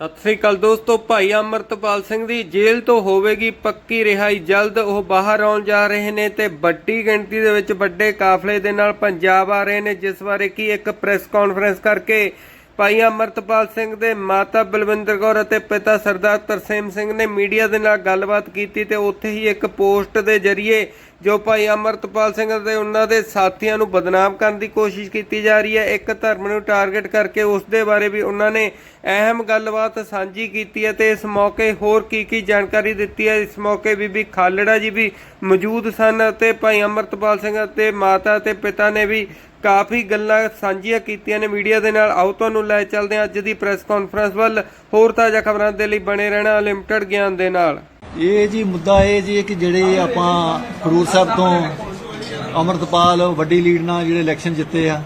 ਸਤਿ ਸ੍ਰੀ ਅਕਾਲ ਦੋਸਤੋ, ਭਾਈ ਅਮਰਤਪਾਲ ਸਿੰਘ ਦੀ ਜੇਲ੍ਹ ਤੋਂ ਹੋਵੇਗੀ ਪੱਕੀ ਰਿਹਾਈ। ਜਲਦ ਉਹ ਬਾਹਰ ਆਉਣ ਜਾ ਰਹੇ ਨੇ ਤੇ ਵੱਡੀ ਗਿਣਤੀ ਦੇ ਵਿੱਚ ਵੱਡੇ ਕਾਫਲੇ ਦੇ ਨਾਲ ਪੰਜਾਬ ਆ ਰਹੇ ਨੇ, ਜਿਸ ਬਾਰੇ ਕੀ ਇੱਕ ਪ੍ਰੈਸ ਕਾਨਫਰੰਸ ਕਰਕੇ ਭਾਈ ਅਮਰਤਪਾਲ ਸਿੰਘ ਦੇ ਮਾਤਾ ਬਲਵਿੰਦਰ ਕੌਰ ਅਤੇ ਪਿਤਾ ਸਰਦਾਰ ਤਰਸੇਮ ਸਿੰਘ ਨੇ ਮੀਡੀਆ ਦੇ ਨਾਲ ਗੱਲਬਾਤ ਕੀਤੀ ਤੇ ਉੱਥੇ ਹੀ ਇੱਕ ਪੋਸਟ ਦੇ ਜ਼ਰੀਏ ਜੋ ਭਾਈ ਅਮਰਤਪਾਲ ਸਿੰਘ ਅਤੇ ਉਹਨਾਂ ਦੇ ਸਾਥੀਆਂ ਨੂੰ ਬਦਨਾਮ ਕਰਨ ਦੀ ਕੋਸ਼ਿਸ਼ ਕੀਤੀ ਜਾ ਰਹੀ ਹੈ, ਇੱਕ ਧਰਮ ਨੂੰ ਟਾਰਗੇਟ ਕਰਕੇ ਉਸ ਦੇ ਬਾਰੇ ਵੀ ਉਹਨਾਂ ਨੇ ਅਹਿਮ ਗੱਲਬਾਤ ਸਾਂਝੀ ਕੀਤੀ ਹੈ ਤੇ ਇਸ ਮੌਕੇ ਹੋਰ ਕੀ ਕੀ ਜਾਣਕਾਰੀ ਦਿੱਤੀ ਹੈ, ਇਸ ਮੌਕੇ ਬੀਬੀ ਖਾਲੜਾ ਜੀ ਵੀ ਮੌਜੂਦ ਸਨ ਅਤੇ ਭਾਈ ਅਮਰਤਪਾਲ ਸਿੰਘ ਅਤੇ ਮਾਤਾ ਅਤੇ ਪਿਤਾ ਨੇ ਵੀ ਕਾਫੀ ਗੱਲਾਂ ਸਾਂਝੀਆਂ ਕੀਤੀਆਂ ਨੇ ਮੀਡੀਆ ਦੇ ਨਾਲ। ਆਓ ਤੁਹਾਨੂੰ ਲੈ ਚੱਲਦੇ ਹਾਂ ਅੱਜ ਦੀ ਪ੍ਰੈਸ ਕਾਨਫਰੰਸ ਵੱਲ। ਹੋਰ ਤਾਜ਼ਾ ਖਬਰਾਂ ਦੇ ਲਈ ਬਣੇ ਰਹਿਣਾ ਲਿਮਟਿਡ ਗਿਆਨ ਦੇ ਨਾਲ। ਇਹ ਜੀ ਮੁੱਦਾ ਇਹ ਜੀ ਕਿ ਜਿਹੜੇ ਆਪਾਂ ਖਰੂਰ ਸਾਹਿਬ ਤੋਂ ਅਮਰਤਪਾਲ, ਵੱਡੀ ਲੀਡ ਨਾਲ ਜਿਹੜੇ ਇਲੈਕਸ਼ਨ ਜਿੱਤੇ ਆ,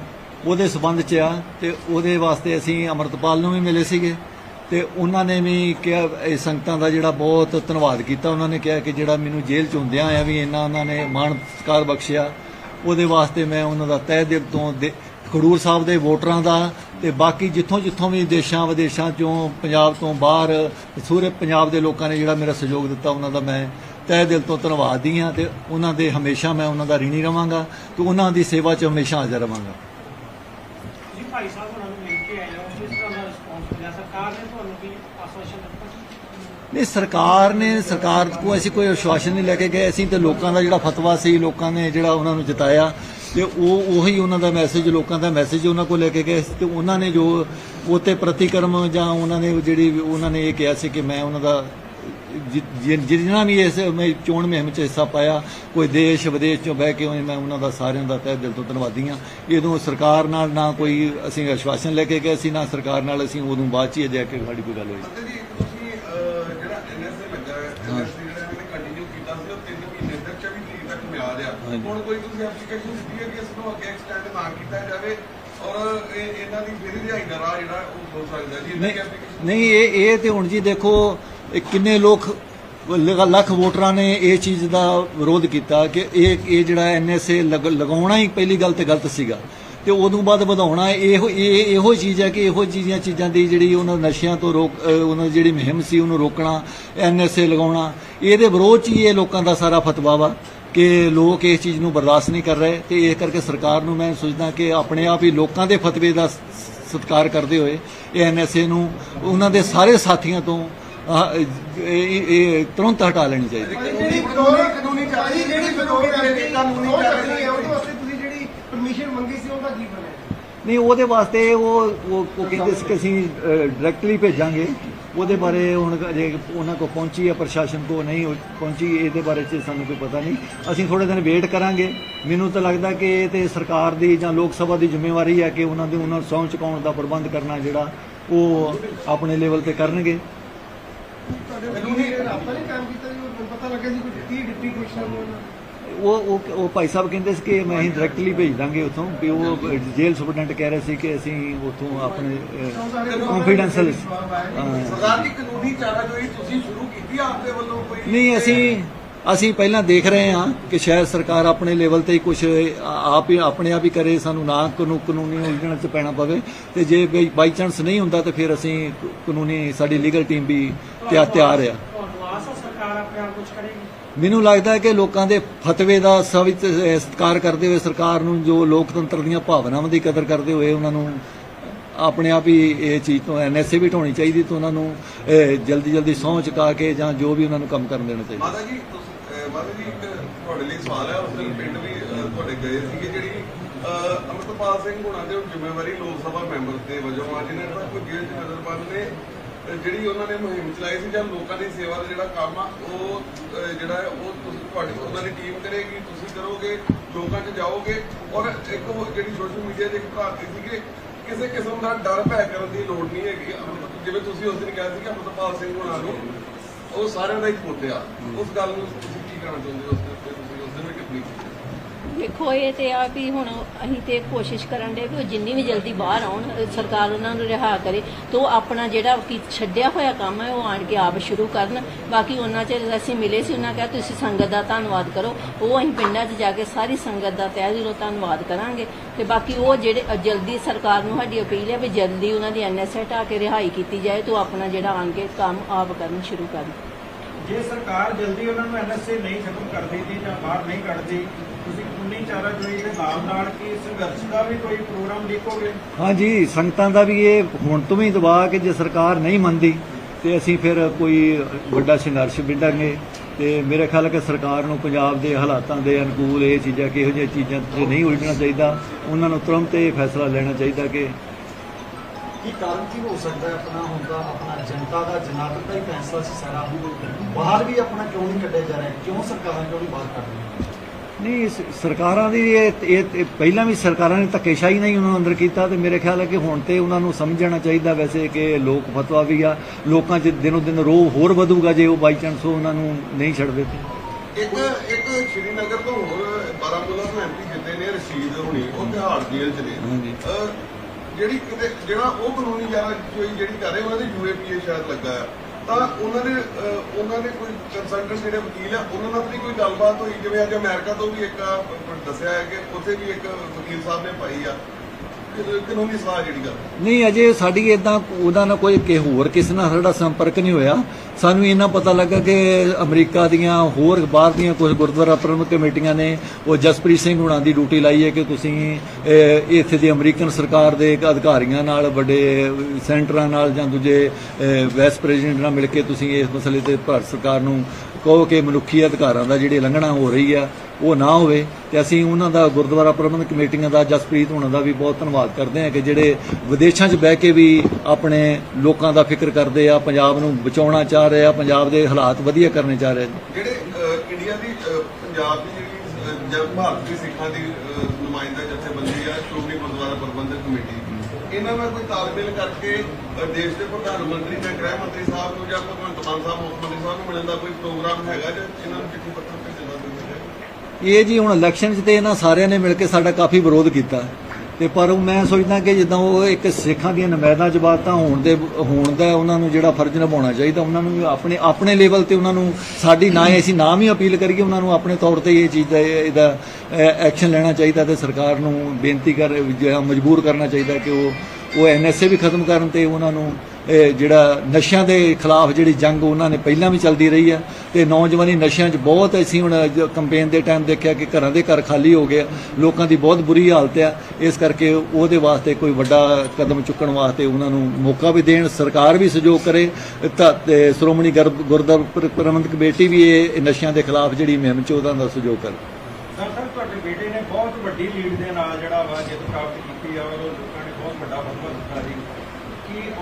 ਉਹਦੇ ਸਬੰਧ 'ਚ ਆ ਤੇ ਉਹਦੇ ਵਾਸਤੇ ਅਸੀਂ ਅਮਰਤਪਾਲ ਨੂੰ ਵੀ ਮਿਲੇ ਸੀਗੇ ਤੇ ਉਹਨਾਂ ਨੇ ਵੀ ਕਿਹਾ, ਇਹ ਸੰਗਤਾਂ ਦਾ ਜਿਹੜਾ ਬਹੁਤ ਧੰਨਵਾਦ ਕੀਤਾ। ਉਹਨਾਂ ਨੇ ਕਿਹਾ ਕਿ ਜਿਹੜਾ ਮੈਨੂੰ ਜੇਲ੍ਹ 'ਚ ਹੁੰਦਿਆਂ ਆ ਵੀ ਇੰਨਾ ਉਹਨਾਂ ਨੇ ਮਾਣ ਸਤਿਕਾਰ ਬਖਸ਼ਿਆ। ਉਹਦੇ ਵਾਸਤੇ ਮੈਂ ਉਹਨਾਂ ਦਾ ਤਹਿ ਦਿਲ ਤੋਂ ਦੇ- ਖਡੂਰ ਸਾਹਿਬ ਦੇ ਵੋਟਰਾਂ ਦਾ ਤੇ ਬਾਕੀ ਜਿੱਥੋਂ ਜਿੱਥੋਂ ਵੀ ਦੇਸ਼ਾਂ ਵਿਦੇਸ਼ਾਂ ਚੋਂ ਪੰਜਾਬ ਤੋਂ ਬਾਹਰ ਸੂਰੇ ਪੰਜਾਬ ਦੇ ਲੋਕਾਂ ਨੇ ਜਿਹੜਾ ਮੇਰਾ ਸਹਿਯੋਗ ਦਿੱਤਾ, ਉਹਨਾਂ ਦਾ ਮੈਂ ਤਹਿ ਦਿਲ ਤੋਂ ਧੰਨਵਾਦੀ ਹਾਂ ਤੇ ਉਹਨਾਂ ਦੇ ਹਮੇਸ਼ਾ ਮੈਂ ਉਹਨਾਂ ਦਾ ਰਿਣੀ ਰਵਾਂਗਾ ਤੇ ਉਹਨਾਂ ਦੀ ਸੇਵਾ 'ਚ ਹਮੇਸ਼ਾ ਹਾਜ਼ਰ ਰਵਾਂਗਾ। ਜੀ ਭਾਈ ਸਾਹਿਬ ਉਹਨਾਂ ਨੂੰ ਮਿਲ ਕੇ ਆਏ ਹੋ ਕਿਸ ਤਰ੍ਹਾਂ ਦਾ ਰਿਸਪੌਂਸ ਮਿਲਿਆ ਸਰਕਾਰ ਨੇ ਤੁਹਾਨੂੰ ਕੀ ਆਸ਼ਵਾਸਨ ਦਿੱਤਾ ਨਹੀਂ, ਸਰਕਾਰ ਨੇ, ਸਰਕਾਰ ਕੋ ਅਸੀਂ ਕੋਈ ਅਸ਼ਵਾਸਨ ਨਹੀਂ ਲੈ ਕੇ ਗਏ। ਅਸੀਂ ਤੇ ਲੋਕਾਂ ਦਾ ਜਿਹੜਾ ਫਤਵਾ ਸੀ, ਲੋਕਾਂ ਨੇ ਜਿਹੜਾ ਉਹਨਾਂ ਨੂੰ ਜਿਤਾਇਆ, ਤੇ ਉਹ ਉਹੀ ਉਹਨਾਂ ਦਾ ਮੈਸੇਜ ਲੋਕਾਂ ਦਾ ਮੈਸੇਜ ਉਹਨਾਂ ਕੋਲ ਲੈ ਕੇ ਗਏ। ਤੇ ਉਹਨਾਂ ਨੇ ਜੋ ਉਹ ਤੇ ਪ੍ਰਤੀਕਰਮ ਜਾਂ ਉਹਨਾਂ ਨੇ ਜਿਹੜੀ ਉਹਨਾਂ ਨੇ ਇਹ ਕਿਹਾ ਸੀ ਕਿ ਮੈਂ ਉਹਨਾਂ ਦਾ ਜਿ- ਜਿ- ਜਿਨ੍ਹਾਂ ਵੀ ਇਸ ਮੈਂ ਚੋਣ ਮੁਹਿੰਮ 'ਚ ਹਿੱਸਾ ਪਾਇਆ, ਕੋਈ ਦੇਸ਼ ਵਿਦੇਸ਼ 'ਚੋਂ ਬਹਿ ਕੇ ਹੋਏ ਮੈਂ ਉਹਨਾਂ ਦਾ ਸਾਰਿਆਂ ਦਾ ਤਹਿ ਦਿਲ ਤੋਂ ਧੰਨਵਾਦੀ ਹਾਂ। ਇਹਦੋਂ ਸਰਕਾਰ ਨਾਲ ਨਾ ਕੋਈ ਅਸੀਂ ਅਸ਼ਵਾਸਨ ਲੈ ਕੇ ਗਏ ਸੀ, ਨਾ ਸਰਕਾਰ ਨਾਲ ਅਸੀਂ ਉਦੋਂ ਬਾਅਦ 'ਚ ਹੀ ਜਾ ਕੇ ਸਾਡੀ ਕੋਈ ਗੱਲ ਹੋਈ ਸੰਜੇ ਜੀ ਤੁਸੀਂ ਅਹ, ਜਿਹੜਾ ਐਨਐਸਏ ਲੱਗਾ ਹੈ ਐਨਐਸਏ ਜਿਹੜਾ ਇਹਨੇ ਕੰਟੀਨਿਊ ਕੀਤਾ ਸੀ ਉਹ 3 ਮਹੀਨੇ ਤੱਕ 24 ਤਰੀਕ ਤੱਕ ਮਿਆਦ ਹੁਣ ਕੋਈ ਤੁਸੀਂ ਐਪਲੀਕੇਸ਼ਨ ਦਿੱਤੀ ਹੈ ਕਿ ਇਸ ਨੂੰ ਅੱਗੇ ਐਕਸਟੈਂਡ ਨਾ ਕੀਤਾ ਜਾਵੇ ਔਰ ਇਹ ਇਹਨਾਂ ਦੀ ਫਿਰ ਰਿਹਾਈ ਦਾ ਰਾਹ ਜਿਹੜਾ ਉਹ ਹੋ ਸਕਦਾ ਜੀ ਨਹੀਂ ਨਹੀਂ ਇਹ ਇਹ ਤੇ ਹੁਣ ਜੀ ਦੇਖੋ ਕਿੰਨੇ ਲੋਕ ਲੱਖ ਵੋਟਰਾਂ ਨੇ ਇਹ ਚੀਜ਼ ਦਾ ਵਿਰੋਧ ਕੀਤਾ ਕਿ ਇਹ ਇਹ ਜਿਹੜਾ ਐਨਐਸਏ ਲਗਾਉਣਾ ਹੀ ਪਹਿਲੀ ਗੱਲ ਤੇ ਗਲਤ ਸੀਗਾ। ਤੇ ਉਦੋਂ ਬਾਅਦ ਵਧਾਉਣਾ ਇਹੋ ਇਹ ਇਹੋ ਚੀਜ਼ ਹੈ ਕਿ ਇਹੋ ਜਿਹੀਆਂ ਚੀਜ਼ਾਂ ਦੀ ਜਿਹੜੀ ਉਹਨਾਂ ਨਸ਼ਿਆਂ ਤੋਂ ਰੋਕ ਉਹਨਾਂ ਦੀ ਜਿਹੜੀ ਮੁਹਿੰਮ ਸੀ ਉਹਨੂੰ ਰੋਕਣਾ ਐਨਐਸਏ ਲਗਾਉਣਾ ਇਹਦੇ ਵਿਰੋਧ 'ਚ ਹੀ ਇਹ ਲੋਕਾਂ ਦਾ ਸਾਰਾ ਫਤਵਾ ਵਾ। ਕਿ ਲੋਕ ਇਸ ਚੀਜ਼ ਨੂੰ ਬਰਦਾਸ਼ਤ ਨਹੀਂ ਕਰ ਰਹੇ ਤੇ ਇਸ ਕਰਕੇ ਸਰਕਾਰ ਨੂੰ ਮੈਂ ਸੋਚਦਾ ਕਿ ਆਪਣੇ ਆਪ ਹੀ ਲੋਕਾਂ ਦੇ ਫਤਵੇ ਦਾ ਸਤਿਕਾਰ ਕਰਦੇ ਹੋਏ ਇਹ ਐਨਐਸਏ ਨੂੰ ਉਹਨਾਂ ਦੇ ਸਾਰੇ ਸਾਥੀਆਂ ਤੋਂ ਇਹ ਤੁਰੰਤ ਹਟਾ ਲੈਣੀ ਚਾਹੀਦੀ। ਜਿਹੜੀ ਕਾਨੂੰਨੀ ਕਾਨੂੰਨੀ ਕਾਰਵਾਈ ਜਿਹੜੀ ਕਾਨੂੰਨੀ ਕਾਨੂੰਨੀ ਕਾਨੂੰਨੀ ਹੈ ਉਹਦੇ ਵਾਸਤੇ ਤੁਸੀਂ ਜਿਹੜੀ ਪਰਮਿਸ਼ਨ ਮੰਗੀ ਸੀ ਉਹਦਾ ਕੀ ਬਣਿਆ ਨਹੀਂ ਉਹਦੇ ਵਾਸਤੇ ਉਹ ਉਹ ਉਹ ਕਹਿੰਦੇ ਸੀ ਕਿ ਅਸੀਂ ਡਾਇਰੈਕਟਲੀ ਭੇਜਾਂਗੇ। ਉਹਦੇ ਬਾਰੇ ਹੁਣ ਅਜੇ ਉਹਨਾਂ ਕੋ ਪਹੁੰਚੀ ਹੈ ਪ੍ਰਸ਼ਾਸਨ ਕੋ ਨਹੀਂ ਪਹੁੰਚੀ, ਇਹਦੇ ਬਾਰੇ ਚ ਸਾਨੂੰ ਕੋਈ ਪਤਾ ਨਹੀਂ। ਅਸੀਂ ਥੋੜੇ ਦਿਨ ਵੇਟ ਕਰਾਂਗੇ। ਮੈਨੂੰ ਤਾਂ ਲੱਗਦਾ ਕਿ ਇਹ ਤੇ ਸਰਕਾਰ ਦੀ ਜਾਂ ਲੋਕ ਸਭਾ ਦੀ ਜ਼ਿੰਮੇਵਾਰੀ ਹੈ ਕਿ ਉਹਨਾਂ ਦੇ, ਉਹਨਾਂ ਨੂੰ ਸਹੁੰ ਚੁਕਾਉਣ ਦਾ ਪ੍ਰਬੰਧ ਕਰਨਾ ਜਿਹੜਾ ਉਹ ਆਪਣੇ ਲੈਵਲ ਤੇ ਕਰਨਗੇ। ਤੁਹਾਡੇ ਵਕੀਲ ਨੇ ਰਾਬਤਾ ਕੀਤਾ ਜੀ ਪਤਾ ਲੱਗਿਆ ਸੀ ਕੋਈ ਡਿਪਟੀ ਕਮਿਸ਼ਨਰ ਨੂੰ ਉਹ ਉਹ ਉਹ ਭਾਈ ਸਾਹਿਬ ਕਹਿੰਦੇ ਸੀ ਕਿ ਮੈਂ ਹੀ ਡਾਇਰੈਕਟਲੀ ਭੇਜ ਦਾਂਗੇ ਉਥੋਂ ਕਿ ਉਹ ਜੇਲ੍ਹ ਸੁਪਰਡੈਂਟ ਕਹਿ ਰਹੇ ਸੀ ਕਿ ਅਸੀਂ ਉਥੋਂ ਆਪਣੇ ਕੰਫੀਡੈਂਸ਼ੀਅਲ ਸਰਕਾਰ ਦੀ ਕਾਨੂੰਨੀ ਚਾਰਾਜੋਈ ਤੁਸੀਂ ਸ਼ੁਰੂ ਕੀਤੀ ਆ ਆਪਦੇ ਵੱਲੋਂ ਕੋਈ ਨਹੀਂ ਅਸੀਂ ਅਸੀਂ ਪਹਿਲਾਂ ਦੇਖ ਰਹੇ ਹਾਂ ਕਿ ਸ਼ਾਇਦ ਸਰਕਾਰ ਆਪਣੇ ਲੈਵਲ ਤੇ ਹੀ ਕੁਝ ਆਪ ਹੀ ਆਪਣੇ ਆਪ ਹੀ ਕਰੇ ਸਾਨੂੰ ਨਾ ਕਾਨੂੰ ਕਾਨੂੰਨੀ ਉਲਝਣ ਚ ਪੈਣਾ ਪਵੇ। ਤੇ ਜੇ ਬਾਈ ਚਾਂਸ ਨਹੀਂ ਹੁੰਦਾ ਤਾਂ ਫਿਰ ਅਸੀਂ ਕਾਨੂੰਨੀ ਸਾਡੀ ਲੀਗਲ ਟੀਮ ਵੀ ਤਿਆ- ਤਿਆਰ ਆ। ਤੁਹਾਨੂੰ ਆਸ ਹੈ ਸਰਕਾਰ ਆਪਣੇ ਆਪ ਕੁਝ ਕਰੇਗੀ? ਮੈਨੂੰ ਲੱਗਦਾ ਹੈ ਕਿ ਲੋਕਾਂ ਦੇ ਫਤਵੇ ਦਾ ਸਵਿਤ ਸਤਿਕਾਰ ਕਰਦੇ ਹੋਏ ਸਰਕਾਰ ਨੂੰ ਜੋ ਲੋਕਤੰਤਰ ਦੀਆਂ ਭਾਵਨਾਵਾਂ ਦੀ ਕਦਰ ਕਰਦੇ ਹੋਏ ਉਹਨਾਂ ਨੂੰ ਆਪਣੇ ਆਪ ਹੀ ਇਹ ਚੀਜ਼ ਤੋਂ ਐਨਐਸਏ ਵੀ ਢਾਉਣੀ ਚਾਹੀਦੀ ਤੇ ਉਹਨਾਂ ਨੂੰ ਜਲਦੀ ਜਲਦੀ ਸਹੁੰ ਚੁਕਾ ਕੇ ਜਾਂ ਜੋ ਵੀ ਉਹਨਾਂ ਨੂੰ ਕੰਮ ਕਰਨ ਦੇਣਾ ਚਾਹੀਦਾ। ਮਾਤਾ ਜੀ ਮਾਤਾ ਜੀ ਤੁਹਾਡੇ ਲਈ ਸਵਾਲ ਹੈ ਉਸ ਦਿਨ ਪਿੰਡ ਵੀ ਤੁਹਾਡੇ ਗਏ ਸੀਗੇ ਜਿਹੜੀ ਅਹ, ਸਿੰਘ ਹੋਣਾ ਦੇ ਜ਼ਿੰਮੇਵਾਰੀ ਲੋਕ ਸਭਾ ਮੈਂਬਰ ਦੇ ਵਜੋਂ ਆ ਜਿਹਨੇ ਤਾਂ ਕੋਈ ਜੇਲ੍ਹ ਨੇ ਜਿਹੜੀ ਉਹਨਾਂ ਨੇ ਮੁਹਿੰਮ ਚਲਾਈ ਸੀ ਜਾਂ ਲੋਕਾਂ ਦੀ ਸੇਵਾ ਦਾ ਜਿਹੜਾ ਕੰਮ ਆ, ਉਹ ਜਿਹੜਾ ਹੈ, ਉਹ ਤੁਸੀਂ, ਤੁਹਾਡੀ, ਉਹਨਾਂ ਦੀ ਟੀਮ ਕਰੇਗੀ, ਤੁਸੀਂ ਕਰੋਗੇ, ਲੋਕਾਂ 'ਚ ਜਾਓਗੇ। ਔਰ ਇੱਕ ਉਹ ਜਿਹੜੀ ਸੋਸ਼ਲ ਮੀਡੀਆ ਤੇ ਇੱਕ ਭਾਰਤੀ ਸੀਗੇ, ਕਿਸੇ ਕਿਸਮ ਦਾ ਡਰ ਭੈ ਕਰਨ ਦੀ ਲੋੜ ਨਹੀਂ ਹੈਗੀ। ਜਿਵੇਂ ਤੁਸੀਂ ਉਸ ਦਿਨ ਕਿਹਾ ਸੀ ਕਿ ਅੰਮ੍ਰਿਤਪਾਲ ਸਿੰਘ ਹੋਣਾ ਨੂੰ ਉਹ ਸਾਰਿਆਂ ਦਾ ਹੀ ਪੁੱਤ ਆ। ਉਸ ਗੱਲ ਨੂੰ ਤੁਸੀਂ ਕੀ ਕਹਿਣਾ ਚਾਹੁੰਦੇ ਹੋ ਵੇਖੋ ਇਹ ਤੇ ਆ ਵੀ ਹੁਣ ਅਸੀਂ ਤੇ ਕੋਸ਼ਿਸ਼ ਕਰਨ ਦੇ ਵੀ ਉਹ ਜਿੰਨੀ ਵੀ ਜਲਦੀ ਬਾਹਰ ਆਉਣ, ਸਰਕਾਰ ਉਹਨਾਂ ਨੂੰ ਰਿਹਾ ਕਰੇ ਤੇ ਆਪਣਾ ਜਿਹੜਾ ਕੀ ਛੱਡਿਆ ਹੋਇਆ ਕੰਮ ਹੈ, ਉਹ ਆਣ ਕੇ ਆਪ ਸ਼ੁਰੂ ਕਰਨ। ਬਾਕੀ ਉਹਨਾਂ ਚ ਅਸੀਂ ਮਿਲੇ ਸੀ, ਉਹਨਾਂ ਕਿਹਾ ਤੁਸੀਂ ਸੰਗਤ ਦਾ ਧੰਨਵਾਦ ਕਰੋ। ਉਹ ਅਸੀਂ ਪਿੰਡਾਂ 'ਚ ਜਾ ਕੇ ਸਾਰੀ ਸੰਗਤ ਦਾ ਤਹਿ ਦਿਲੋਂ ਧੰਨਵਾਦ ਕਰਾਂਗੇ। ਤੇ ਬਾਕੀ ਉਹ ਜਿਹੜੇ ਜਲਦੀ ਸਰਕਾਰ ਨੂੰ ਸਾਡੀ ਅਪੀਲ ਹੈ ਵੀ ਜਲਦੀ ਉਹਨਾਂ ਦੀ ਐਨਐਸਏ ਹਟਾ ਕੇ ਰਿਹਾਈ ਕੀਤੀ ਜਾਏ ਤੇ ਆਪਣਾ ਜਿਹੜਾ ਆਣ ਕੇ ਕੰਮ ਆਪ ਕਰਨ ਸ਼ੁਰੂ ਕਰਨ। ਜੇ ਸਰਕਾਰ ਜਲਦੀ ਉਹਨਾਂ ਨੂੰ ਐਨਐਸਏ ਨਹੀਂ ਖਤਮ ਕਰਦੀ ਦੀ ਜਾਂ ਬਾਹਰ ਨਹੀਂ ਕੱਢਦੀ, ਤੁਸੀਂ 19 ਚਾਰਾ ਜੁਈ ਦੇ ਨਾਲ ਨਾਲ ਕੀ ਸੰਘਰਸ਼ ਦਾ ਵੀ ਕੋਈ ਪ੍ਰੋਗਰਾਮ ਲਿਖੋਗੇ ਹਾਂਜੀ ਸੰਗਤਾਂ ਦਾ ਵੀ ਇਹ ਹੁਣ ਤੋਂ ਵੀ ਦਬਾਅ ਕਿ ਜੇ ਸਰਕਾਰ ਨਹੀਂ ਮੰਨਦੀ ਤੇ ਅਸੀਂ ਫਿਰ ਕੋਈ ਵੱਡਾ ਸੰਘਰਸ਼ ਵਿੱਢਾਂਗੇ। ਤੇ ਮੇਰੇ ਖਿਆਲ ਹੈ ਕਿ ਸਰਕਾਰ ਨੂੰ ਪੰਜਾਬ ਦੇ ਹਾਲਾਤਾਂ ਦੇ ਅਨੁਕੂਲ ਇਹ ਚੀਜ਼ਾਂ ਕਿਹੋ ਜਿਹੀਆਂ ਚੀਜ਼ਾਂ ਤੇ ਨਹੀਂ ਉਲਝਣਾ ਚਾਹੀਦਾ ਉਹਨਾਂ ਨੂੰ ਤੁਰੰਤ ਇਹ ਫੈਸਲਾ ਲੈਣਾ ਚਾਹੀਦਾ ਕਿ ਕੀ ਕਾਰਨ ਕੀ ਹੋ ਸਕਦਾ ਹੈ ਆਪਣਾ ਹੁੰਦਾ ਆਪਣਾ ਜਨਤਾ ਦਾ ਜਨਾਤਕ ਦਾ ਹੀ ਫੈਸਲਾ ਸੀ ਸਾਰਾ। ਬਾਹਰ ਵੀ ਆਪਣਾ ਕਿਉਂ ਨਹੀਂ ਕੱਢਿਆ ਜਾ ਰਿਹਾ? ਕਿਉਂ ਸਰਕਾਰਾਂ ਕਿਉਂ ਨਹੀਂ ਬਾਹਰ ਕੱਢ ਰਹੀਆਂ? ਨਹੀਂ ਸਰਕਾਰਾਂ ਦੀ ਇਹ ਪਹਿਲਾਂ ਵੀ ਸਰਕਾਰਾਂ ਨੇ ਧੱਕੇਸ਼ਾਹੀ ਨਹੀਂ ਉਹਨਾਂ ਨੂੰ ਅੰਦਰ ਕੀਤਾ ਤੇ ਮੇਰੇ ਖਿਆਲ ਹੈ ਕਿ ਹੁਣ ਤੇ ਉਹਨਾਂ ਨੂੰ ਸਮਝਣਾ ਚਾਹੀਦਾ ਵੈਸੇ ਕਿ ਲੋਕ ਫਤਵਾ ਵੀ ਆ ਲੋਕਾਂ 'ਚ ਦਿਨੋ ਦਿਨ ਰੋਹ ਹੋਰ ਵਧੂਗਾ ਜੇ ਉਹ ਬਾਈ ਚਾਂਸ ਉਹਨਾਂ ਨੂੰ ਨਹੀਂ ਛੱਡਦੇ ਤੇ ਇੱਕ ਇੱਕ ਸ਼੍ਰੀਨਗਰ ਤੋਂ ਹੋਰ ਬਾਰਾਮੂਲਾ ਤੋਂ ਐਮਪੀ ਜਿੱਤੇ ਨੇ ਰਸ਼ੀਦ ਹੋਣੀ ਉਹ ਤਿਹਾੜ ਜੇਲ੍ਹ ਚ ਨੇ। ਜਿਹੜੀ ਕਿਤੇ ਜਿਹੜਾ ਉਹ ਕਾਨੂੰਨੀ ਕੋਈ ਜਿਹੜੀ ਕਰ ਰਹੇ ਉਹਨਾਂ ਦੇ ਯੂਏਪੀਏ ਸ਼ਾਇਦ ਲੱਗਾ ਤਾਂ ਉਹਨਾਂ ਦੇ ਉਹਨਾਂ ਦੇ ਕੋਈ ਕੰਸਲਟੈਂਟ ਜਿਹੜੇ ਵਕੀਲ ਆ, ਉਹਨਾਂ ਨਾਲ ਵੀ ਕੋਈ ਗੱਲਬਾਤ ਹੋਈ? ਜਿਵੇਂ ਅੱਜ ਅਮਰੀਕਾ ਤੋਂ ਵੀ ਇੱਕ ਦੱਸਿਆ ਹੈ ਕਿ ਉੱਥੇ ਵੀ ਇੱਕ ਵਕੀਲ ਸਾਹਿਬ ਨੇ ਪਾਈ ਆ। ਕਾਨੂੰਨੀ ਸਲਾਹ ਜਿਹੜੀ ਗੱਲ? ਨਹੀਂ, ਅਜੇ ਸਾਡੀ ਇਦਾਂ ਉਹਦਾ ਨਾ ਕੋਈ ਕਿ ਹੋਰ ਕਿਸੇ ਨਾਲ ਸਾਡਾ ਸੰਪਰਕ ਨਹੀਂ ਹੋਇਆ। ਸਾਨੂੰ ਇਹਨਾਂ ਪਤਾ ਲੱਗਾ ਕਿ ਅਮਰੀਕਾ ਦੀਆਂ ਹੋਰ ਬਾਹਰ ਦੀਆਂ ਕੁਝ ਗੁਰਦੁਆਰਾ ਪ੍ਰਬੰਧਕ ਕਮੇਟੀਆਂ ਨੇ ਉਹ ਜਸਪ੍ਰੀਤ ਸਿੰਘ ਹੁਣਾਂ ਦੀ ਡਿਊਟੀ ਲਾਈ ਹੈ ਕਿ ਤੁਸੀਂ ਇੱਥੇ ਦੀ ਅਮਰੀਕਨ ਸਰਕਾਰ ਦੇ ਅਧਿਕਾਰੀਆਂ ਨਾਲ, ਵੱਡੇ ਸੈਂਟਰਾਂ ਨਾਲ ਜਾਂ ਦੂਜੇ ਵਾਈਸ ਪ੍ਰੈਜ਼ੀਡੈਂਟ ਨਾਲ ਮਿਲ ਕੇ ਤੁਸੀਂ ਇਸ ਮਸਲੇ ਤੇ ਭਾਰਤ ਸਰਕਾਰ ਨੂੰ ਕਹੋ ਕਿ ਮਨੁੱਖੀ ਅਧਿਕਾਰਾਂ ਦਾ ਜਿਹੜੀ ਉਲੰਘਣਾ ਹੋ ਰਹੀ ਆ, ਉਹ ਨਾ ਹੋਵੇ। ਤੇ ਅਸੀਂ ਉਹਨਾਂ ਦਾ ਗੁਰਦੁਆਰਾ ਪ੍ਰਬੰਧਕ ਕਮੇਟੀਆਂ ਦਾ ਜਸਪ੍ਰੀਤ ਹੋਣਾ ਦਾ ਵੀ ਬਹੁਤ ਧੰਨਵਾਦ ਕਰਦੇ ਹਾਂ ਕਿ ਜਿਹੜੇ ਵਿਦੇਸ਼ਾਂ 'ਚ ਬਹਿ ਕੇ ਵੀ ਆਪਣੇ ਲੋਕਾਂ ਦਾ ਫਿਕਰ ਕਰਦੇ ਆ, ਪੰਜਾਬ ਨੂੰ ਬਚਾਉਣਾ ਚਾਹ ਰਹੇ ਆ ਪੰਜਾਬ ਦੇ ਹਾਲਾਤ ਵਧੀਆ ਕਰਨੇ ਚਾਹ ਰਹੇ ਨੇ। ਜਿਹੜੇ ਅਹ, ਇੰਡੀਆ ਦੀ ਅਹ, ਪੰਜਾਬ ਦੀ ਜਿਹੜੀ ਅਹ, ਜਾਂ ਭਾਰਤ ਦੀ ਸਿੱਖਾਂ ਦੀ ਅਹ, ਨੁਮਾਇੰਦਾ ਜਥੇਬੰਦੀ ਆ ਸ਼੍ਰੋਮਣੀ ਗੁਰਦੁਆਰਾ ਪ੍ਰਬੰਧਕ ਕਮੇਟੀ ਇਹਨਾਂ ਨਾਲ ਕੋਈ ਤਾਲਮੇਲ ਕਰਕੇ ਅਹ, ਦੇਸ਼ ਦੇ ਪ੍ਰਧਾਨ ਮੰਤਰੀ ਜਾਂ ਗ੍ਰਹਿ ਮੰਤਰੀ ਸਾਹਿਬ ਨੂੰ ਜਾਂ ਭਗਵੰਤ ਮਾਨ ਸਾਹਿਬ ਮੁੱਖ ਮੰਤਰੀ ਸਾਹਿਬ ਨੂੰ ਮਿਲਣ ਦਾ ਕੋਈ ਪ੍ਰੋਗਰਾਮ ਹੈਗਾ ਜਾਂ ਇਹਨਾਂ ਨੂੰ ਚਿੱਠੀ ਪੱਤਰ ਭੇਜਣ ਦਾ ਕੋਈ ਹੈ ਇਹ ਜੀ ਹੁਣ ਇਲੈਕਸ਼ਨ 'ਚ ਤੇ ਇਹਨਾਂ ਸਾਰਿਆਂ ਨੇ ਮਿਲ ਕੇ ਸਾਡਾ ਕਾਫੀ ਵਿਰੋਧ ਕੀਤਾ। ਤੇ ਪਰ ਉਹ ਮੈਂ ਸੋਚਦਾ ਕਿ ਜਿੱਦਾਂ ਉਹ ਇੱਕ ਸਿੱਖਾਂ ਦੀਆਂ ਨਮਾਇਦਾਂ ਜਮਾਤਾਂ ਹੋਣ ਦੇ, ਹੋਣ ਦਾ ਉਹਨਾਂ ਨੂੰ ਜਿਹੜਾ ਫਰਜ਼ ਨਿਭਾਉਣਾ ਚਾਹੀਦਾ, ਉਹਨਾਂ ਨੂੰ ਵੀ ਆਪਣੇ ਆਪਣੇ ਲੈਵਲ ਤੇ ਉਹਨਾਂ ਨੂੰ ਸਾਡੀ ਨਾ ਅਸੀਂ ਨਾਮ ਹੀ ਅਪੀਲ ਕਰੀਏ, ਉਹਨਾਂ ਨੂੰ ਆਪਣੇ ਤੌਰ ਤੇ ਇਹ ਚੀਜ਼ ਦਾ ਇਹਦਾ ਐਕਸ਼ਨ ਲੈਣਾ ਚਾਹੀਦਾ ਤੇ ਸਰਕਾਰ ਨੂੰ ਬੇਨਤੀ ਕਰ, ਜਿਹੜਾ ਮਜਬੂਰ ਕਰਨਾ ਚਾਹੀਦਾ ਕਿ ਉਹ ਉਹ ਐਨਐਸਏ ਵੀ ਖਤਮ ਕਰਨ ਤੇ ਉਹਨਾਂ ਨੂੰ ਜਿਹੜਾ ਨਸ਼ਿਆਂ ਦੇ ਖਿਲਾਫ ਜਿਹੜੀ ਜੰਗ ਉਹਨਾਂ ਨੇ ਪਹਿਲਾਂ ਵੀ ਚੱਲਦੀ ਰਹੀ ਹੈ ਤੇ ਨੌਜਵਾਨੀ ਨਸ਼ਿਆਂ 'ਚ ਬਹੁਤ ਅਸੀਂ ਹੁਣ ਕੰਪੇਨ ਦੇ ਟਾਈਮ ਦੇਖਿਆ ਕਿ ਘਰਾਂ ਦੇ ਘਰ ਖਾਲੀ ਹੋ ਗਏ ਲੋਕਾਂ ਦੀ ਬਹੁਤ ਬੁਰੀ ਹਾਲਤ ਹੈ। ਇਸ ਕਰਕੇ ਉਹਦੇ ਵਾਸਤੇ ਕੋਈ ਵੱਡਾ ਕਦਮ ਚੁੱਕਣ ਵਾਸਤੇ ਉਹਨਾਂ ਨੂੰ ਮੌਕਾ ਵੀ ਦੇਣ, ਸਰਕਾਰ ਵੀ ਸਹਿਯੋਗ ਕਰੇ। ਤਾਂ ਸ਼੍ਰੋਮਣੀ ਗੁਰ- ਗੁਰਦੁਆਰਾ ਪ੍ਰਬੰਧਕ ਕਮੇਟੀ ਵੀ ਇਹ ਨਸ਼ਿਆਂ ਦੇ ਖਿਲਾਫ ਜਿਹੜੀ ਮੁਹਿੰਮ 'ਚ ਉਹਨਾਂ ਦਾ ਸਹਿਯੋਗ ਕਰੇ। ਸਰ ਤੁਹਾਡੇ ਬੇਟੇ ਨੇ ਬਹੁਤ ਵੱਡੀ ਲੀਡ ਦੇ ਨਾਲ ਜਿਹੜਾ ਵਾ ਜਿੱਤ ਪ੍ਰਾਪਤ ਕੀਤੀ ਆ, ਔਰ ਲੋਕਾਂ ਨੇ ਬਹੁਤ ਵੱਡਾ ਫਤਵਾ ਦਿੱਤਾ ਜੀ ਕਿ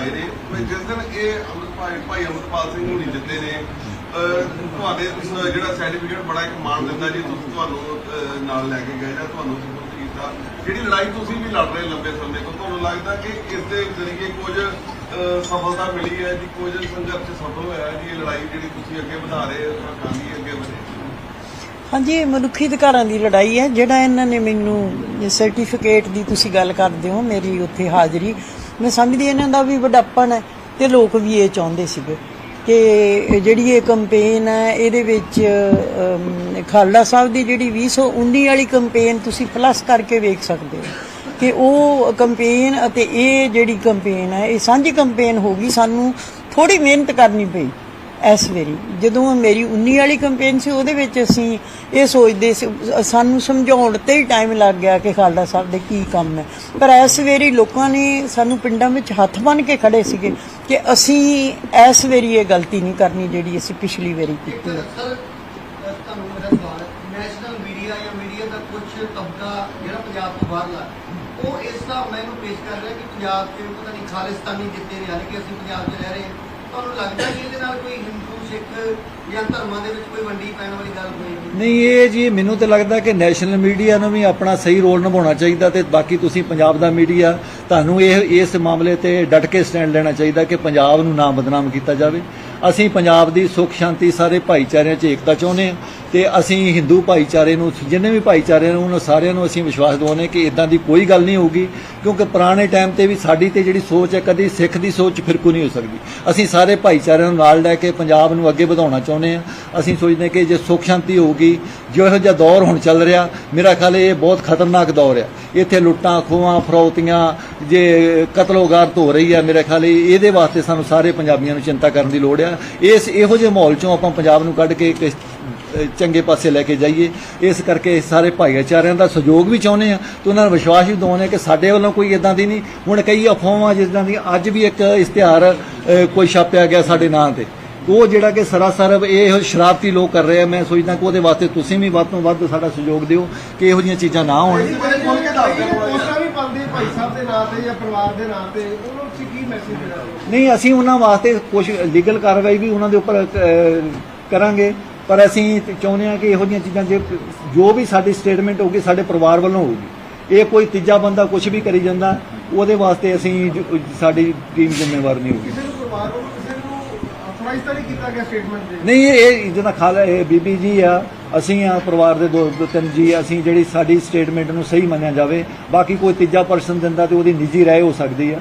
ਆਏ ਨੇ। ਵੀ ਜਿਸ ਦਿਨ ਇਹ ਅੰਮ੍ਰਿਤ ਭਾਈ ਭਾਈ ਸਿੰਘ ਹੋਣੀ ਜਿੱਤੇ ਨੇ ਤੁਹਾਡੇ ਜਿਹੜਾ ਸਰਟੀਫਿਕੇਟ ਬੜਾ ਇੱਕ ਮਾਣ ਦਿੰਦਾ ਜੀ, ਤੁਸੀਂ ਤੁਹਾਨੂੰ ਨਾਲ ਲੈ ਕੇ ਗਏ ਜਾਂ ਤੁਹਾਨੂੰ ਸਪੋਰਟ ਕੀਤਾ। ਜਿਹੜੀ ਲੜਾਈ ਤੁਸੀਂ ਵੀ ਲੜ ਰਹੇ ਲੰਬੇ ਸਮੇਂ ਤੋਂ, ਤੁਹਾਨੂੰ ਲੱਗਦਾ ਕਿ ਇਸ ਦੇ ਜ਼ਰੀਏ ਕੁਝ ਸਫਲਤਾ ਮਿਲੀ ਹੈ ਜੀ, ਕੁਝ ਸੰਘਰਸ਼ ਸਫਲ ਹੋਇਆ ਜੀ, ਇਹ ਲੜਾਈ ਜਿਹੜੀ ਤੁਸੀਂ ਅੱਗੇ ਵਧਾ ਰਹੇ ਹੋ ਕਾਂਗੀ ਅੱਗੇ ਵਧੇ। ਹਾਂਜੀ ਮਨੁੱਖੀ ਅਧਿਕਾਰਾਂ ਦੀ ਲੜਾਈ ਹੈ। ਜਿਹੜਾ ਇਹਨਾਂ ਨੇ ਮੈਨੂੰ ਸਰਟੀਫਿਕੇਟ ਦੀ ਤੁਸੀਂ ਗੱਲ ਕਰਦੇ ਹੋ, ਮੇਰੀ ਉੱਥੇ ਹਾਜ਼ਰੀ ਮੈਂ ਸਮਝਦੀ ਇਹਨਾਂ ਦਾ ਵੀ ਵੱਡਾਪਣ ਹੈ ਤੇ ਲੋਕ ਵੀ ਇਹ ਚਾਹੁੰਦੇ ਸੀਗੇ ਕਿ ਜਿਹੜੀ ਇਹ ਕੰਪੇਨ ਹੈ, ਇਹਦੇ ਵਿੱਚ ਖਾਲੜਾ ਸਾਹਿਬ ਦੀ ਜਿਹੜੀ 2019 ਵਾਲੀ ਕੰਪੇਨ ਤੁਸੀਂ ਪਲੱਸ ਕਰਕੇ ਵੇਖ ਸਕਦੇ ਹੋ ਕਿ ਉਹ ਕੰਪੇਨ ਅਤੇ ਇਹ ਜਿਹੜੀ ਕੰਪੇਨ ਹੈ, ਇਹ ਸਾਂਝੀ ਕੰਪੇਨ ਹੋ ਗਈ, ਸਾਨੂੰ ਥੋੜੀ ਮਿਹਨਤ ਕਰਨੀ ਪਈ। ਇਸ ਵੇਰੀ। ਜਦੋਂ ਮੇਰੀ 19 ਵਾਲੀ ਕੰਪੇਨ ਸੀ, ਉਹਦੇ ਵਿੱਚ ਅਸੀਂ ਇਹ ਸੋਚਦੇ ਸੀ, ਸਾਨੂੰ ਸਮਝਾਉਣ ਤੇ ਹੀ ਟਾਈਮ ਲੱਗ ਗਿਆ ਕਿ ਖਾਲੜਾ ਸਾਹਿਬ ਦੇ ਕੀ ਕੰਮ ਹੈ। ਪਰ ਇਸ ਵੇਰੀ ਲੋਕਾਂ ਨੇ ਸਾਨੂੰ ਪਿੰਡਾਂ ਵਿੱਚ ਹੱਥ ਬੰਨ ਕੇ ਖੜੇ ਸੀਗੇ ਕਿ ਅਸੀਂ ਇਸ ਵੇਰੀ ਇਹ ਗਲਤੀ ਨਹੀਂ ਕਰਨੀ ਜਿਹੜੀ ਅਸੀਂ ਪਿਛਲੀ ਵਾਰੀ ਕੀਤੀ ਹੈ। ਤੁਹਾਨੂੰ ਮੇਰਾ ਸਵਾਲ ਨੈਸ਼ਨਲ ਮੀਡੀਆ ਜਾਂ ਮੀਡੀਆ ਦਾ ਕੁਝ ਬਾਹਰਲਾ ਉਹ ਇਸ ਹਿਸਾਬ ਨਾਲ ਪੇਸ਼ ਕਰ ਰਿਹਾ ਕਿ ਪੰਜਾਬ 'ਚ ਪਤਾ ਨਹੀਂ, ਖਾਲਿਸਤਾਨੀ ਜਿੱਤੇ ਨੇ ਹਾਲਾਂਕਿ ਅਸੀਂ ਪੰਜਾਬ 'ਚ ਰਹਿ ਰਹੇ ਹਾਂ। ਤੁਹਾਨੂੰ ਲੱਗਦਾ ਕਿ ਇਹਦੇ ਨਾਲ ਕੋਈ ਹਿੰਦੂ, ਸਿੱਖ ਜਾਂ ਧਰਮਾਂ ਦੇ ਵਿੱਚ ਕੋਈ ਵੰਡੀ ਪੈਣ ਵਾਲੀ ਗੱਲ ਹੋਏਗੀ? ਨਹੀਂ, ਇਹ ਜੀ ਮੈਨੂੰ ਤਾਂ ਲੱਗਦਾ ਕਿ ਨੈਸ਼ਨਲ ਮੀਡੀਆ ਨੂੰ ਵੀ ਆਪਣਾ ਸਹੀ ਰੋਲ ਨਿਭਾਉਣਾ ਚਾਹੀਦਾ ਤੇ ਬਾਕੀ ਤੁਸੀਂ ਪੰਜਾਬ ਦਾ ਮੀਡੀਆ, ਤੁਹਾਨੂੰ ਇਹ, ਇਸ ਮਾਮਲੇ ਤੇ ਡਟ ਕੇ ਸਟੈਂਡ ਲੈਣਾ ਚਾਹੀਦਾ ਕਿ ਪੰਜਾਬ ਨੂੰ ਨਾ ਬਦਨਾਮ ਕੀਤਾ ਜਾਵੇ। ਅਸੀਂ ਪੰਜਾਬ ਦੀ ਸੁੱਖ, ਸ਼ਾਂਤੀ ਸਾਰੇ ਭਾਈਚਾਰਿਆਂ 'ਚ ਏਕਤਾ ਚਾਹੁੰਦੇ ਹਾਂ ਤੇ ਅਸੀਂ ਹਿੰਦੂ ਭਾਈਚਾਰੇ ਨੂੰ, ਜਿੰਨੇ ਵੀ ਭਾਈਚਾਰੇ ਨੂੰ, ਉਹਨਾਂ ਸਾਰਿਆਂ ਨੂੰ ਅਸੀਂ ਵਿਸ਼ਵਾਸ ਦਿਵਾਉਂਦੇ ਕਿ ਇਦਾਂ ਦੀ ਕੋਈ ਗੱਲ ਨਹੀਂ ਹੋਊਗੀ, ਕਿਉਂਕਿ ਪੁਰਾਣੇ ਟਾਈਮ ਤੇ ਵੀ ਸਾਡੀ ਤੇ ਜਿਹੜੀ ਸੋਚ ਹੈ, ਕਦੀ ਸਿੱਖ ਦੀ ਸੋਚ ਫਿਰਕੂ ਨਹੀਂ ਹੋ ਸਕਦੀ। ਅਸੀਂ ਸਾਰੇ ਭਾਈਚਾਰਿਆਂ ਨੂੰ ਨਾਲ ਲੈ ਕੇ ਪੰਜਾਬ ਨੂੰ ਅੱਗੇ ਵਧਾਉਣਾ ਚਾਹੁੰਦੇ ਹਾਂ। ਅਸੀਂ ਸੋਚਦੇ ਕਿ ਜੇ ਸੁੱਖ, ਸ਼ਾਂਤੀ ਹੋਊਗੀ ਜੋ ਇਹੋ ਜਿਹਾ ਦੌਰ ਹੁਣ ਚੱਲ ਰਿਹਾ, ਮੇਰਾ ਖਿਆਲ ਇਹ ਬਹੁਤ ਖਤਰਨਾਕ ਦੌਰ ਹੈ। ਇੱਥੇ ਲੁੱਟਾਂ, ਖੋਹਾਂ, ਫਰੌਤੀਆਂ, ਜੇ ਕਤਲੋਗਾਰਤ ਹੋ ਰਹੀ ਹੈ ਮੇਰੇ ਖਿਆਲ ਇਹ- ਇਹਦੇ ਵਾਸਤੇ ਸਾਨੂੰ ਸਾਰੇ ਪੰਜਾਬੀਆਂ ਨੂੰ ਚਿੰਤਾ ਕਰਨ ਦੀ ਲੋੜ ਆ। ਇਸ, ਇਹੋ ਜਿਹੇ ਮਾਹੌਲ ਚੋਂ ਆਪਾਂ ਪੰਜਾਬ ਨੂੰ ਕੱਢ ਕੇ ਚੰਗੇ ਪਾਸੇ ਲੈ ਕੇ ਜਾਈਏ। ਇਸ ਕਰਕੇ ਸਾਰੇ ਭਾਈਚਾਰਿਆਂ ਦਾ ਸਹਿਯੋਗ ਵੀ ਚਾਹੁੰਦੇ ਆ ਤੇ ਉਹਨਾਂ ਨੂੰ ਵਿਸ਼ਵਾਸ ਵੀ ਦਿਵਾਉਂਦੇ ਆ ਕਿ ਸਾਡੇ ਵੱਲੋਂ ਕੋਈ ਇਦਾਂ ਦੀ ਨਹੀਂ। ਹੁਣ ਕਈ ਅਫਵਾਹਾਂ ਜਿੱਦਾਂ ਦੀ ਅੱਜ ਵੀ ਇੱਕ ਇਸ਼ਤਿਹਾਰ ਕੋਈ ਛਾਪਿਆ ਗਿਆ ਸਾਡੇ ਨਾਂ ਤੇ। ਉਹ ਜਿਹੜਾ ਕਿ ਸਰਾਸਰ ਇਹ ਸ਼ਰਾਰਤੀ ਲੋਕ ਕਰ ਰਹੇ ਆ ਮੈਂ ਸੋਚਦਾ ਕਿ ਉਹਦੇ ਵਾਸਤੇ ਤੁਸੀਂ ਵੀ ਵੱਧ ਤੋਂ ਵੱਧ ਸਾਡਾ ਸਹਿਯੋਗ ਦਿਓ ਕਿ ਇਹੋ ਜਿਹੀਆਂ ਚੀਜ਼ਾਂ ਨਾ ਹੋਣ। ਬੜੇ ਖੁੱਲ ਕੇ ਦੱਸਦੇ ਪੋਸਟਾਂ ਵੀ ਪਾਉਂਦੇ ਭਾਈ ਸਾਹਿਬ ਦੇ ਨਾਂ ਤੇ ਜਾਂ ਪਰਿਵਾਰ ਦੇ ਨਾਂ ਤੇ ਉਹਨਾਂ ਨੂੰ ਤੁਸੀਂ ਕੀ ਮੈਸੇਜ ਦੇਣਾ ਨਹੀਂ ਅਸੀਂ ਉਹਨਾਂ ਵਾਸਤੇ ਕੁਝ ਲੀਗਲ ਕਾਰਵਾਈ ਵੀ ਉਹਨਾਂ ਦੇ ਉੱਪਰ ਕਰਾਂਗੇ ਪਰ ਅਸੀਂ ਚਾਹੁੰਦੇ ਹਾਂ ਕਿ ਇਹੋ ਜਿਹੀਆਂ ਚੀਜ਼ਾਂ ਜੇ ਜੋ ਵੀ ਸਾਡੀ ਸਟੇਟਮੈਂਟ ਹੋਊਗੀ ਸਾਡੇ ਪਰਿਵਾਰ ਵੱਲੋਂ ਹੋਊਗੀ। ਇਹ ਕੋਈ ਤੀਜਾ ਬੰਦਾ ਕੁਝ ਵੀ ਕਰੀ ਜਾਂਦਾ ਉਹਦੇ ਵਾਸਤੇ ਅਸੀਂ ਸਾਡੀ ਟੀਮ ਜ਼ਿੰਮੇਵਾਰ ਨਹੀਂ ਹੋਊਗੀ। ਤਾਂ ਨਹੀਂ ਕੀਤਾ ਗਿਆ ਸਟੇਟਮੈਂਟ ਦੇ ਨਹੀਂ ਇਹ ਜਿਹਦਾ ਖਾਲਾ ਇਹ ਬੀਬੀ ਜੀ ਆ ਅਸੀਂ ਆ ਪਰਿਵਾਰ ਦੇ ਦੋ ਦੋ ਤਿੰਨ ਜੀ ਅਸੀਂ ਜਿਹੜੀ ਸਾਡੀ ਸਟੇਟਮੈਂਟ ਨੂੰ ਸਹੀ ਮੰਨਿਆ ਜਾਵੇ ਬਾਕੀ ਕੋਈ ਤੀਜਾ ਪਰਸਨ ਦਿੰਦਾ ਤੇ ਉਹਦੀ ਨਿੱਜੀ ਰਾਏ ਹੋ ਸਕਦੀ ਆ।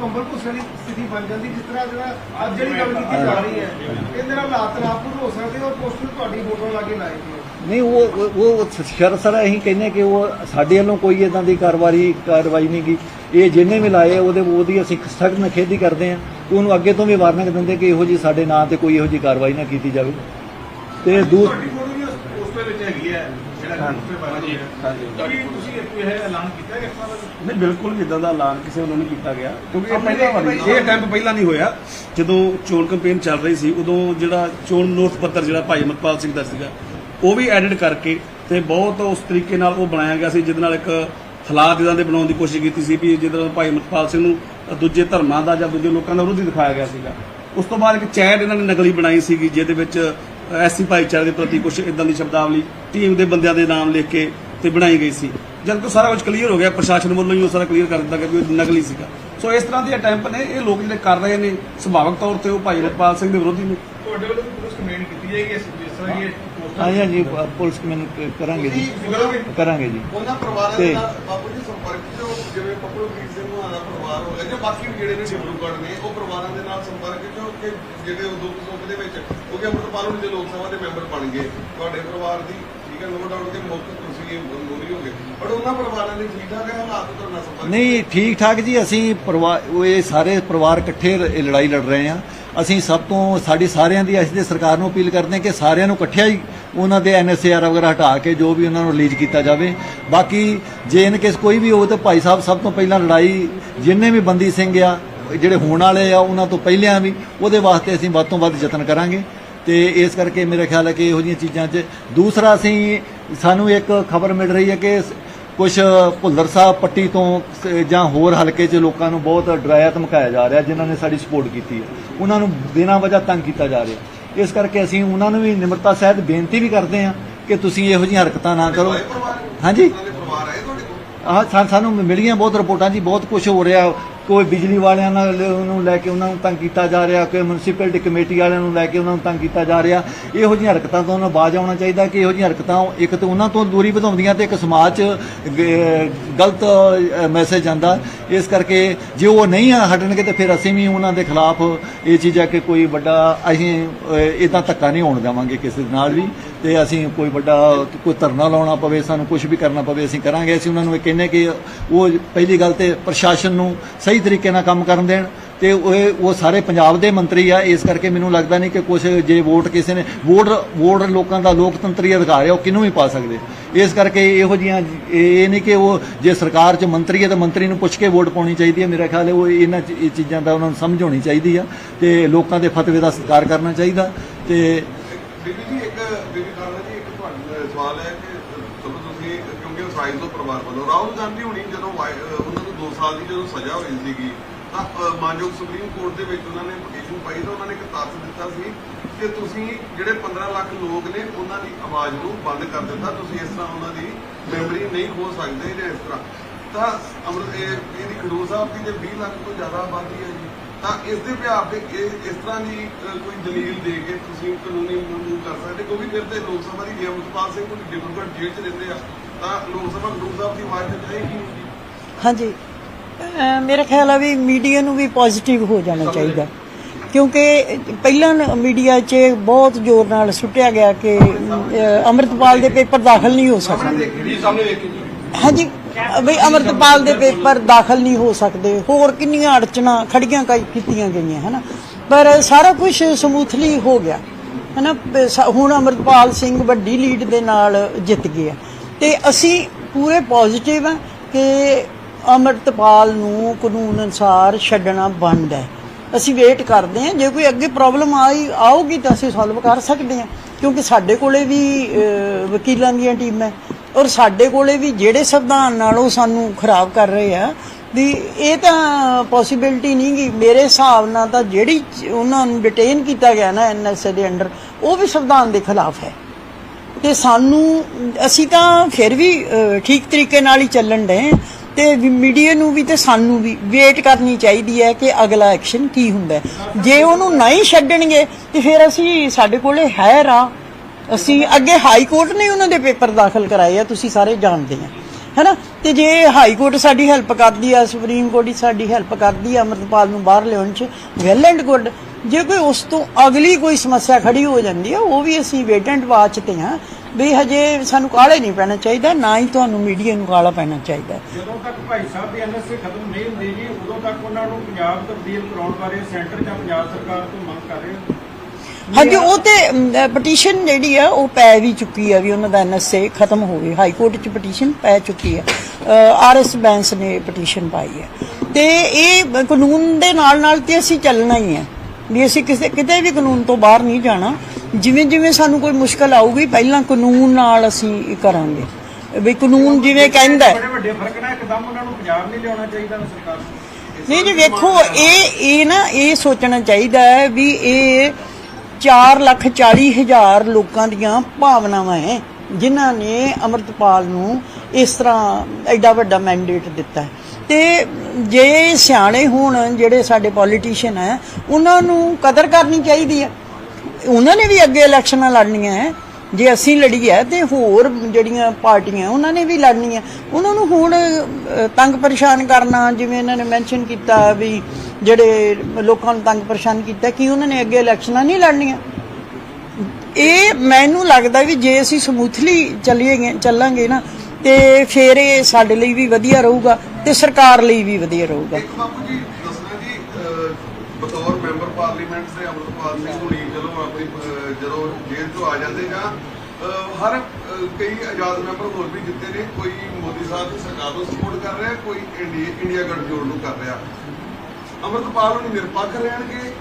ਕੰਬਲ ਭੁੱਸਣ ਸਥਿਤੀ ਬਣ ਜਾਂਦੀ ਜਿਸ ਤਰ੍ਹਾਂ ਜਿਹੜਾ ਅੱਜ ਜਿਹੜੀ ਗੱਲ ਕੀਤੀ ਜਾ ਰਹੀ ਹੈ ਇਹਦੇ ਨਾਲ ਹਾਲਾਤ ਨਾਪੂਰ ਹੋ ਸਕਦੇ ਔਰ ਪੋਸਟਰ ਤੁਹਾਡੀ ਫੋਟੋ ਲਾ ਕੇ ਲਾਏ। ਗਏ ਨਹੀਂ ਉਹ ਉਹ- ਉਹ ਸ਼ਰਸਰ ਅਸੀਂ ਕਹਿੰਦੇ ਕਿ ਉਹ ਸਾਡੇ ਵੱਲੋਂ ਕੋਈ ਇਦਾਂ ਦੀ ਕਾਰਵਾਈ ਕਾਰਵਾਈ ਨਹੀਂ ਗੀ ਇਹ ਜਿੰਨੇ ਵੀ ਲਾਏ ਉਹਦੇ ਉਹਦੀ ਅਸੀਂ ਸਖਤ ਨਖੇਦੀ ਕਰਦੇ ਹਾਂ। ਉਹਨੂੰ ਅੱਗੇ ਤੋਂ ਵੀ ਵਾਰਨਿੰਗ ਦਿੰਦੇ ਕਿ ਇਹੋ ਜੀ ਸਾਡੇ ਨਾਂ ਤੇ ਕੋਈ ਇਹੋ ਜੀ ਕਾਰਵਾਈ ਨਾ ਕੀਤੀ ਜਾਵੇ। ਤੇ ਦੂਰ ਪੋਸਟਰ ਵਿੱਚ ਹੈਗੀ ਹੈ ਜਿਹੜਾ ਗਰੁੱਪ ਤੇ ਵਾਇਰਲ ਹੋਇਆ। ਕੀ ਤੁਸੀਂ ਇੱਕ ਇਹ ਐਲਾਨ ਕੀਤਾ ਕਿ ਇਸ ਤਰ੍ਹਾਂ ਦਾ ਨਹੀਂ ਬਿਲਕੁਲ ਇਦਾਂ ਦਾ ਐਲਾਨ ਕਿਸੇ ਵੱਲੋਂ ਨਹੀਂ ਕੀਤਾ ਗਿਆ ਕਿਉਂਕਿ ਇਹ ਪਹਿਲਾਂ ਵਾਰੀ ਇਹ ਅਟੈਂਪ ਪਹਿਲਾਂ ਨਹੀਂ ਹੋਇਆ ਜਦੋਂ ਚੋਣ ਕੈਂਪੇਨ ਚੱਲ ਰਹੀ ਸੀ ਉਦੋਂ ਜਿਹੜਾ ਚੋਣ ਨੋਟ ਪੱਤਰ ਜਿਹੜਾ ਭਾਈ ਅਮਰਪਾਲ ਸਿੰਘ ਦਾ ਸੀਗਾ ਉਹ ਵੀ ਐਡਿਟ ਕਰਕੇ ਤੇ ਬਹੁਤ ਉਸ ਤਰੀਕੇ ਨਾਲ ਉਹ ਬਣਾਇਆ ਗਿਆ ਸੀ, ਜਿਹਦੇ ਨਾਲ ਇੱਕ ਹਾਲਾਤ ਇਦਾਂ ਦੇ ਬਣਾਉਣ ਦੀ ਕੋਸ਼ਿਸ਼ ਕੀਤੀ ਸੀ ਵੀ ਜਿਹਦੇ ਨਾਲ ਭਾਈ ਅਮਰਪਾਲ ਸਿੰਘ ਨੂੰ ਦੂਜੇ ਧਰਮਾਂ ਦਾ ਜਾਂ ਦੂਜੇ ਲੋਕਾਂ ਦਾ ਵਿਰੋਧੀ ਦਿਖਾਇਆ ਗਿਆ ਸੀਗਾ। ਉਸ ਤੋਂ ਬਾਅਦ ਇੱਕ ਚੈਟ ਇਹਨਾਂ ਨੇ ਨਕਲੀ ਬਣਾਈ ਸੀਗੀ, ਜਿਹਦੇ ਵਿੱਚ ਐਸਸੀ ਭਾਈਚਾਰੇ ਦੇ ਪ੍ਰਤੀ ਕੁਝ ਇਦਾਂ ਦੀ ਸ਼ਬਦਾਵਲੀ ਟੀਮ ਦੇ ਬੰਦਿਆਂ ਦੇ ਨਾਮ ਲਿਖ ਕੇ ਤੇ ਬਣਾਈ ਗਈ ਸੀ। ਜਦ ਤੋਂ ਸਾਰਾ ਕੁਝ ਕਲੀਅਰ ਹੋ ਗਿਆ, ਪ੍ਰਸ਼ਾਸਨ ਵੱਲੋਂ ਹੀ ਉਹ ਸਾਰਾ ਕਲੀਅਰ ਕਰ ਦਿੱਤਾ ਗਿਆ ਵੀ ਉਹ ਨਕਲੀ ਸੀਗਾ। ਸੋ ਇਸ ਤਰ੍ਹਾਂ ਦੇ ਅਟੈਂਪ ਨੇ, ਇਹ ਲੋਕ ਜਿਹੜੇ ਕਰ ਰਹੇ ਨੇ, ਸੁਭਾਵਿਕ ਤੌਰ ਤੇ ਉਹ ਭਾਈ ਅਮਰਪਾਲ ਸਿੰਘ ਦੇ ਵਿਰੋਧੀ ਨੇ। ਤੁਹਾਡੇ ਵੱਲੋਂ ਪੁਲਿਸ ਕੰਪਲੇਂਟ ਕੀਤੀ ਜਾਏਗੀ ਇਸ ਤਰ੍ਹਾਂ ਇਹ ਹਾਂਜੀ ਹਾਂਜੀ ਪ- ਪੁਲਿਸ ਕ- ਕਰਾਂਗੇ ਜੀ। ਕਰੋਗੇ? ਕਰਾਂਗੇ ਜੀ। ਉਹਨਾਂ ਪਰਿਵਾਰਾਂ ਤੇ- ਦੇ ਨਾਲ ਬਾਪੂ ਜੀ ਸੰਪਰਕ ਚੋਂ ਜਿਵੇਂ ਪੱਪੂ ਵੀਰ ਸਿੰਘ ਹੋਣਾ ਦਾ ਪਰਿਵਾਰ ਹੋ ਗਿਆ ਜਾਂ ਬਾਕੀ ਵੀ ਜਿਹੜੇ ਨੇ ਡਿਬਰੂਗੜ੍ਹ ਨੇ ਉਹ ਪਰਿਵਾਰਾਂ ਦੇ ਨਾਲ ਸੰਪਰਕ ਚੋਂ ਕਿ ਜਿਹੜੇ ਉਹ ਦੁੱਖ ਸੁੱਖ ਦੇ ਵਿੱਚ ਕਿਉਂਕਿ ਅੰਮ੍ਰਿਤਪਾਲ ਨੂੰ ਜੇ ਲੋਕ ਸਭਾ ਦੇ ਮੈਂਬਰ ਬਣ ਗਏ। ਤੁਹਾਡੇ ਪਰਿਵਾਰ ਦੀ ਠੀਕ ਹੈ ਨੋ ਡਾਊਟ ਕਿ ਮੁੱਖ ਤੁਸੀਂ ਮੋਰੀ ਹੋ ਗਏ। ਪਰ ਉਹਨਾਂ ਪਰਿਵਾਰਾਂ ਦੇ ਠੀਕ ਠਾਕ ਹੈ ਹਾਲਾਤ ਤੋਂ ਨਾਲ ਸੰਪਰਕ ਨਹੀਂ ਠੀਕ ਠਾਕ ਜੀ ਅਸੀਂ ਪਰਿਵਾਰ ਉਹ ਇਹ ਸਾਰੇ ਪਰਿਵਾਰ ਇਕੱਠੇ ਇਹ ਲੜਾਈ ਲੜ ਰਹੇ ਆ ਅਸੀਂ ਸਭ ਤੋਂ ਸਾਡੀ ਸਾਰਿਆਂ ਦੀ ਅਸੀਂ ਤੇ ਸਰਕਾਰ ਨੂੰ ਅਪੀਲ ਕਰਦੇ ਹਾਂ ਕਿ ਸਾਰਿਆਂ ਨੂੰ ਇਕੱਠਿਆਂ ਹੀ ਉਹਨਾਂ ਦੇ ਐਨਐਸਏਆਰ ਵਗੈਰਾ ਹਟਾ ਕੇ ਜੋ ਵੀ ਉਹਨਾਂ ਨੂੰ ਰਿਲੀਜ਼ ਕੀਤਾ ਜਾਵੇ। ਬਾਕੀ ਜੇ ਇਨ ਕੇਸ ਕੋਈ ਵੀ ਹੋਵੇ ਤਾਂ ਭਾਈ ਸਾਹਿਬ ਸਭ ਤੋਂ ਪਹਿਲਾਂ ਲੜਾਈ ਜਿੰਨੇ ਵੀ ਬੰਦੀ ਸਿੰਘ ਆ, ਜਿਹੜੇ ਹੋਣ ਵਾਲੇ ਆ, ਉਹਨਾਂ ਤੋਂ ਪਹਿਲਿਆਂ ਵੀ, ਉਹਦੇ ਵਾਸਤੇ ਅਸੀਂ ਵੱਧ ਤੋਂ ਵੱਧ ਯਤਨ ਕਰਾਂਗੇ। ਤੇ ਇਸ ਕਰਕੇ ਮੇਰਾ ਖਿਆਲ ਹੈ ਕਿ ਇਹੋ ਜਿਹੀਆਂ ਚੀਜ਼ਾਂ 'ਚ ਦੂਸਰਾ ਅਸੀਂ ਸਾਨੂੰ ਇੱਕ ਖਬਰ ਮਿਲ ਰਹੀ ਹੈ ਕਿ ਕੁਝ ਭੁੱਲਰ ਸਾਹਿਬ ਪੱਟੀ ਤੋਂ ਜਾਂ ਹੋਰ ਹਲਕੇ 'ਚ ਲੋਕਾਂ ਨੂੰ ਬਹੁਤ ਡਰਾਇਆ ਧਮਕਾਇਆ ਜਾ ਰਿਹਾ ਜਿਨ੍ਹਾਂ ਨੇ ਸਾਡੀ ਸਪੋਰਟ ਕੀਤੀ ਹੈ। ਉਹਨਾਂ ਨੂੰ ਬਿਨਾਂ ਵਜ੍ਹਾ ਤੰਗ ਕੀਤਾ ਜਾ ਰਿਹਾ ਇਸ ਕਰਕੇ ਅਸੀਂ ਉਹਨਾਂ ਨੂੰ ਵੀ ਨਿਮਰਤਾ ਸਹਿਤ ਬੇਨਤੀ ਵੀ ਕਰਦੇ ਹਾਂ ਕਿ ਤੁਸੀਂ ਇਹੋ ਜਿਹੀਆਂ ਹਰਕਤਾਂ ਨਾ ਕਰੋ। ਹਾਂਜੀ। ਸਾ- ਸਾਨੂੰ ਮਿਲੀਆਂ ਬਹੁਤ ਰਿਪੋਰਟਾਂ ਜੀ ਬਹੁਤ ਕੁਝ ਹੋ ਰਿਹਾ। ਕੋਈ ਬਿਜਲੀ ਵਾਲਿਆਂ ਨਾਲ ਉਹਨੂੰ ਲੈ ਕੇ ਉਹਨਾਂ ਨੂੰ ਤੰਗ ਕੀਤਾ ਜਾ ਰਿਹਾ, ਕੋਈ ਮਿਊਨਿਸਪੈਲਿਟੀ ਕਮੇਟੀ ਵਾਲਿਆਂ ਨੂੰ ਲੈ ਕੇ ਉਹਨਾਂ ਨੂੰ ਤੰਗ ਕੀਤਾ ਜਾ ਰਿਹਾ, ਇਹੋ ਜਿਹੀਆਂ ਹਰਕਤਾਂ ਤੋਂ ਉਹਨਾਂ ਬਾਜ ਆਉਣਾ ਚਾਹੀਦਾ ਕਿ ਇਹੋ ਜਿਹੀਆਂ ਹਰਕਤਾਂ ਇੱਕ ਤਾਂ ਉਹਨਾਂ ਤੋਂ ਦੂਰੀ ਵਧਾਉਂਦੀਆਂ ਤੇ ਇੱਕ ਸਮਾਜ 'ਚ ਗਲਤ ਮੈਸੇਜ ਜਾਂਦਾ ਇਸ ਕਰਕੇ ਜੇ ਉਹ ਨਹੀਂ ਹਟਣਗੇ ਤੇ ਫਿਰ ਅਸੀਂ ਵੀ ਉਹਨਾਂ ਦੇ ਖਿਲਾਫ ਇਹ ਚੀਜ਼ਾਂ ਕਿ ਕੋਈ ਵੱਡਾ, ਅਸੀਂ ਇਦਾਂ ਧੱਕਾ ਨਹੀਂ ਹੋਣ ਦੇਵਾਂਗੇ ਕਿਸੇ ਨਾਲ ਵੀ। ਤੇ ਅਸੀਂ ਕੋਈ ਵੱਡਾ ਕੋਈ ਧਰਨਾ ਲਾਉਣਾ ਪਵੇ, ਸਾਨੂੰ ਕੁਝ ਵੀ ਕਰਨਾ ਪਵੇ, ਅਸੀਂ ਕਰਾਂਗੇ। ਅਸੀਂ ਉਹਨਾਂ ਨੂੰ ਇਹ ਕਹਿੰਦੇ ਕਿ ਉਹ ਪਹਿਲੀ ਗੱਲ ਤੇ ਪ੍ਰਸ਼ਾਸਨ ਨੂੰ ਸਹੀ ਤਰੀਕੇ ਨਾਲ ਕੰਮ ਕਰਨ ਦੇਣ ਤੇ ਉਹ ਉਹ ਸਾਰੇ ਪੰਜਾਬ ਦੇ ਮੰਤਰੀ ਆ, ਇਸ ਕਰਕੇ ਮੈਨੂੰ ਲੱਗਦਾ ਨਹੀਂ ਕਿ ਕੁਝ ਜੇ ਵੋਟ ਕਿਸੇ ਨੇ, ਵੋਟ ਵੋਟ ਲੋਕਾਂ ਦਾ ਲੋਕਤੰਤਰੀ ਅਧਿਕਾਰ ਹੈ ਉਹ ਕਿਹਨੂੰ ਵੀ ਪਾ ਸਕਦੇ? ਇਸ ਕਰਕੇ ਇਹੋ ਜੀਆਂ, ਇਹ ਨਹੀਂ ਕਿ ਉਹ ਜੇ ਸਰਕਾਰ 'ਚ ਮੰਤਰੀ ਹੈ ਤਾਂ ਮੰਤਰੀ ਨੂੰ ਪੁੱਛ ਕੇ ਵੋਟ ਪਾਉਣੀ ਚਾਹੀਦੀ ਹੈ ਮੇਰਾ ਖਿਆਲ ਹੈ ਉਹ ਇਹਨਾਂ ਚ- ਇਹ ਚੀਜ਼ਾਂ ਦਾ ਉਹਨਾਂ ਨੂੰ ਸਮਝ ਹੋਣੀ ਚਾਹੀਦੀ ਆ ਤੇ ਲੋਕਾਂ ਦੇ ਫਤਵੇ ਦਾ ਸਤਿਕਾਰ ਕਰਨਾ ਚਾਹੀਦਾ ਤੇ ਬੀਬੀ ਜੀ, ਇੱਕ ਬੀਬੀ ਕਾਲਨਾ ਜੀ ਇੱਕ ਤੁਹਾਡਾ ਸਵਾਲ ਹੈ ਕਿ ਚਲੋ ਤੁਸੀਂ ਟ੍ਰਾਈਬ ਤੋਂ ਪਰਿਵਾਰ ਵੱਲੋਂ। ਰਾਹੁਲ ਗਾਂਧੀ ਹੁਣੀ ਜਦੋਂ ਉਹਨਾਂ ਨੂੰ 2 ਸਾਲ ਦੀ ਜਦੋਂ ਸਜ਼ਾ ਹੋਈ ਸੀਗੀ, ਤਾਂ ਮਾਨਯੋਗ ਸੁਪਰੀਮ ਕੋਰਟ ਦੇ ਵਿੱਚ ਉਹਨਾਂ ਨੇ ਪਟੀਸ਼ਨ ਪਾਈ ਤਾਂ ਉਹਨਾਂ ਨੇ ਇੱਕ ਤੱਥ ਦਿੱਤਾ ਸੀ ਕਿ ਤੁਸੀਂ ਜਿਹੜੇ 15 ਲੱਖ ਲੋਕ ਨੇ, ਉਹਨਾਂ ਦੀ ਆਵਾਜ਼ ਨੂੰ ਬੰਦ ਕਰ ਦਿੱਤਾ। ਤੁਸੀਂ ਇਸ ਤਰ੍ਹਾਂ ਉਹਨਾਂ ਦੀ ਮੈਮਰੀ ਨਹੀਂ ਹੋ ਸਕਦੇ ਜਾਂ ਇਸ ਤਰ੍ਹਾਂ। ਤਾਂ, ਅਮਰ ਇਹਦੀ ਖਡੂਰ ਸਾਹਿਬ ਦੀ ਜੇ 20 ਲੱਖ ਤੋਂ ਜ਼ਿਆਦਾ ਆਬਾਦੀ ਹੈ ਜੀ, ਤਾਂ ਇਸ ਦੇ ਵਿਆਪ ਤੇ ਇਸ ਤਰ੍ਹਾਂ ਦੀ ਕੋਈ ਦਲੀਲ ਦੇ ਕੇ ਤੁਸੀਂ ਕਾਨੂੰਨੀ ਮੂਵ ਕਰ ਸਕਦੇ ਕਿਉਂਕਿ ਫਿਰ ਤੇ ਲੋਕ ਸਭਾ ਦੀ ਜੇ ਅਮਰਪਾਲ ਸਿੰਘ ਕੋਈ ਡਿਬਰੂਗੜ੍ਹ ਜੇਲ੍ਹ 'ਚ ਰਹਿੰਦੇ ਆ। ਤਾਂ ਲੋਕ ਸਭਾ ਖਡੂਰ ਸਾਹਿਬ ਦੀ ਆਵਾਜ਼ ਤੇ ਜਾਏਗੀ ਨਹੀਂ ਜੀ। ਹਾਂਜੀ। ਮੇਰਾ ਖਿਆਲ ਆ ਵੀ ਮੀਡੀਆ ਨੂੰ ਵੀ ਪੋਜ਼ਿਟਿਵ ਹੋ ਜਾਣਾ ਚਾਹੀਦਾ। ਕਿਉਂਕਿ ਪਹਿਲਾਂ ਮੀਡੀਆ 'ਚ ਬਹੁਤ ਜ਼ੋਰ ਨਾਲ ਸੁੱਟਿਆ ਗਿਆ ਕਿ ਅੰਮ੍ਰਿਤਪਾਲ ਦੇ ਪੇਪਰ ਦਾਖਲ ਨਹੀਂ ਹੋ ਸਕਦੇ। ਹਾਂਜੀ ਬਈ ਅੰਮ੍ਰਿਤਪਾਲ ਦੇ ਪੇਪਰ ਦਾਖਲ ਨਹੀਂ ਹੋ ਸਕਦੇ। ਹੋਰ ਕਿੰਨੀਆਂ ਅੜਚਣਾ ਖੜੀਆਂ ਕੀਤੀਆਂ ਗਈਆਂ ਹਨਾ? ਪਰ ਸਾਰਾ ਕੁਝ ਸਮੂਥਲੀ ਹੋ ਗਿਆ। ਹਨਾ ਹੁਣ ਅੰਮ੍ਰਿਤਪਾਲ ਸਿੰਘ ਵੱਡੀ ਲੀਡ ਦੇ ਨਾਲ ਜਿੱਤ ਗਿਆ। ਤੇ ਅਸੀਂ ਪੂਰੇ ਪੋਜ਼ਿਟਿਵ ਆ ਕਿ ਅੰਮ੍ਰਿਤਪਾਲ ਨੂੰ ਕਾਨੂੰਨ ਅਨੁਸਾਰ ਛੱਡਣਾ ਬੰਦ ਹੈ। ਅਸੀਂ ਵੇਟ ਕਰਦੇ ਹਾਂ, ਜੇ ਕੋਈ ਅੱਗੇ ਪ੍ਰੋਬਲਮ ਆਈ, ਆਊਗੀ ਤਾਂ ਅਸੀਂ ਸੋਲਵ ਕਰ ਸਕਦੇ ਹਾਂ, ਕਿਉਂਕਿ ਸਾਡੇ ਕੋਲੇ ਵੀ ਵਕੀਲਾਂ ਦੀਆਂ ਟੀਮਾਂ ਔਰ ਸਾਡੇ ਕੋਲੇ ਵੀ ਜਿਹੜੇ ਸੰਵਿਧਾਨ ਨਾਲ ਉਹ ਸਾਨੂੰ ਖਰਾਬ ਕਰ ਰਹੇ ਆ, ਵੀ ਇਹ ਤਾਂ ਪੋਸਿਬਿਲਿਟੀ ਨਹੀਂ ਗੀ ਮੇਰੇ ਹਿਸਾਬ ਨਾਲ ਤਾਂ ਜਿਹੜੀ ਉਹਨਾਂ ਨੂੰ ਡਿਟੇਨ ਕੀਤਾ ਗਿਆ ਨਾ ਐਨਐਸਏ ਦੇ ਅੰਡਰ, ਉਹ ਵੀ ਸੰਵਿਧਾਨ ਦੇ ਖਿਲਾਫ ਹੈ। ਤੇ ਸਾਨੂੰ, ਅਸੀਂ ਤਾਂ ਫਿਰ ਵੀ ਠੀਕ ਤਰੀਕੇ ਨਾਲ ਹੀ ਚੱਲਣ ਦੇ ਤੇ ਮੀਡੀਆ ਨੂੰ ਵੀ ਤੇ ਸਾਨੂੰ ਵੀ ਵੇਟ ਕਰਨੀ ਚਾਹੀਦੀ ਹੈ ਕਿ ਅਗਲਾ ਐਕਸ਼ਨ ਕੀ ਹੁੰਦਾ ਜੇ ਉਹਨੂੰ ਨਹੀਂ ਛੱਡਣਗੇ ਤੇ ਫਿਰ ਅਸੀਂ ਸਾਡੇ ਕੋਲੇ ਹੈ ਰਾਹ। ਅਸੀਂ ਅੱਗੇ ਹਾਈ ਕੋਰਟ ਨੇ ਉਹਨਾਂ ਦੇ ਪੇਪਰ ਦਾਖਲ ਕਰਾਏ ਆ, ਤੁਸੀਂ ਸਾਰੇ ਜਾਣਦੇ ਆ। ਹੈਨਾ? ਤੇ ਜੇ ਹਾਈ ਕੋਰਟ ਸਾਡੀ ਹੈਲਪ ਕਰਦੀ ਆ, ਸੁਪਰੀਮ ਕੋਰਟ ਹੀ ਸਾਡੀ ਹੈਲਪ ਕਰਦੀ ਆ ਅਮਰਪਾਲ ਨੂੰ ਬਾਹਰ ਲਿਆਉਣ ਚ ਵੈਲ ਐਂਡ ਗੁੱਡ ਜੇ ਕੋਈ ਉਸ ਤੋਂ ਅਗਲੀ ਕੋਈ ਸਮੱਸਿਆ ਖੜੀ ਹੋ ਜਾਂਦੀ ਆ, ਉਹ ਵੀ ਅਸੀਂ ਵੇਟ ਐਂਡ ਵਾਚ ਤੇ ਆ। ਵੀ ਹਜੇ ਸਾਨੂੰ ਕਾਹਲੇ ਨਹੀਂ ਪੈਣਾ ਚਾਹੀਦਾ ਨਾ ਹੀ ਤੁਹਾਨੂੰ ਮੀਡੀਆ ਨੂੰ ਕਾਲਾ ਪੈਣਾ ਚਾਹੀਦਾ। ਜਦੋਂ ਤੱਕ ਭਾਈ ਸਾਹਿਬ ਦੀ ਐਨਐਸਏ ਖਤਮ ਨਹੀਂ ਹੁੰਦੀ ਜੀ ਉਦੋਂ ਤੱਕ ਉਹਨਾਂ ਨੂੰ ਪੰਜਾਬ ਤਬਦੀਲ ਕਰਾਉਣ ਬਾਰੇ ਸੈਂਟਰ ਜਾਂ ਪੰਜਾਬ ਸਰਕਾਰ ਤੋਂ ਮੰਗ ਕਰ ਰਹੇ ਹੋ? ਹਾਂਜੀ ਉਹ ਤੇ ਪਟੀਸ਼ਨ ਜਿਹੜੀ ਆ ਉਹ ਪੈ ਵੀ ਚੁੱਕੀ ਆ ਵੀ ਉਹਨਾਂ ਦਾ ਐਨਐਸਏ ਖਤਮ ਹੋਵੇ ਹਾਈ ਕੋਰਟ ਚ ਪਟੀਸ਼ਨ ਪੈ ਚੁੱਕੀ ਆ। ਆਰਐਸ ਬੈਂਸ ਨੇ ਪਟੀਸ਼ਨ ਪਾਈ ਹੈ ਤੇ ਇਹ ਕਾਨੂੰਨ ਦੇ ਨਾਲ ਨਾਲ ਤੇ ਅਸੀਂ ਚੱਲਣਾ ਹੀ ਹੈ ਵੀ ਅਸੀਂ ਕਿਸੇ ਕਿਤੇ ਵੀ ਕਾਨੂੰਨ ਤੋਂ ਬਾਹਰ ਨਹੀਂ ਜਾਣਾ। ਜਿਵੇਂ ਜਿਵੇਂ ਸਾਨੂੰ ਕੋਈ ਮੁਸ਼ਕਲ ਆਊਗੀ ਪਹਿਲਾਂ ਕਾਨੂੰਨ ਨਾਲ ਅਸੀਂ ਕਰਾਂਗੇ। ਵੀ ਕਾਨੂੰਨ ਜਿਵੇਂ ਕਹਿੰਦਾ ਹੈ। ਬੜੇ ਵੱਡੇ ਫ਼ਰਕ ਨਾਲ ਇੱਕਦਮ ਉਹਨਾਂ ਨੂੰ ਪੰਜਾਬ ਨਹੀਂ ਲਿਆਉਣਾ ਚਾਹੀਦਾ ਨਾ ਸਰਕਾਰ ਨੂੰ। ਨਹੀਂ ਜੀ ਵੇਖੋ ਇਹ ਇਹ ਨਾ ਇਹ ਸੋਚਣਾ ਚਾਹੀਦਾ ਹੈ ਵੀ ਇਹ 4 ਲੱਖ 40 ਹਜ਼ਾਰ ਲੋਕਾਂ ਦੀਆਂ ਭਾਵਨਾਵਾਂ ਹੈ ਜਿਨ੍ਹਾਂ ਨੇ ਅਮਰਤਪਾਲ ਨੂੰ ਇਸ ਤਰ੍ਹਾਂ ਐਡਾ ਵੱਡਾ ਮੈਂਡੇਟ ਦਿੱਤਾ ਹੈ। ਤੇ ਜੇ ਸਿਆਣੇ ਹੋਣ ਜਿਹੜੇ ਸਾਡੇ ਪੋਲੀਟੀਸ਼ੀਅਨ ਹੈ, ਉਹਨਾਂ ਨੂੰ ਕਦਰ ਕਰਨੀ ਚਾਹੀਦੀ ਹੈ। ਉਹਨਾਂ ਨੇ ਵੀ ਅੱਗੇ ਇਲੈਕਸ਼ਨਾਂ ਲੜਨੀਆਂ ਹੈ। ਜੇ ਅਸੀਂ ਲੜੀ ਹੈ ਤੇ ਹੋਰ ਜਿਹੜੀਆਂ ਪਾਰਟੀਆਂ, ਉਹਨਾਂ ਨੇ ਵੀ ਲੜਨੀਆਂ। ਉਹਨਾਂ ਨੂੰ ਹੁਣ ਤੰਗ ਪਰੇਸ਼ਾਨ ਕਰਨਾ, ਜਿਵੇਂ ਇਹਨਾਂ ਨੇ ਮੈਂਸ਼ਨ ਕੀਤਾ ਵੀ ਜਿਹੜੇ ਲੋਕਾਂ ਨੂੰ ਤੰਗ ਪਰੇਸ਼ਾਨ ਕੀਤਾ, ਕਿ ਉਹਨਾਂ ਨੇ ਅੱਗੇ ਇਲੈਕਸ਼ਨਾਂ ਨਹੀਂ ਲੜਨੀਆਂ। ਇਹ ਮੈਨੂੰ ਲੱਗਦਾ ਵੀ ਜੇ ਅਸੀਂ ਸਮੂਥਲੀ ਚੱਲੀਏ, ਚੱਲਾਂਗੇ ਨਾ ਤੇ ਫਿਰ ਇਹ ਸਾਡੇ ਲਈ ਵੀ ਵਧੀਆ ਰਹੂਗਾ ਤੇ ਸਰਕਾਰ ਲਈ ਵੀ ਵਧੀਆ ਰਹੂਗਾ। ਇੱਕ ਬਾਪੂ ਜੀ ਦੱਸਣਾ ਜੀ ਅਹ, ਬਤੌਰ ਮੈਂਬਰ ਪਾਰਲੀਮੈਂਟ ਦੇ ਅਮਰਪਾਲ ਸਿੰਘ ਹੁਣੀ ਜਦੋਂ ਆਪਣੀ ਅਹ, ਜਦੋਂ ਜੇਲ੍ਹ ਤੋਂ ਆ ਜਾਂਦੇ ਜਾਂ ਅਹ, ਹਰ ਅਹ, ਕਈ ਆਜ਼ਾਦ ਮੈਂਬਰ ਹੋਰ ਵੀ ਜਿੱਤੇ ਨੇ ਕੋਈ ਮੋਦੀ ਸਾਹਿਬ ਦੀ ਸਰਕਾਰ ਨੂੰ ਸਪੋਰਟ ਕਰ ਰਿਹਾ ਕੋਈ ਇੰਡੀਆ ਇੰਡੀਆ ਗਠਜੋੜ ਨੂੰ ਕਰ ਰਿਹਾ। ਅਮਰਪਾਲ ਹੁਣੀ ਨਿਰਪੱਖ ਰਹਿਣਗੇ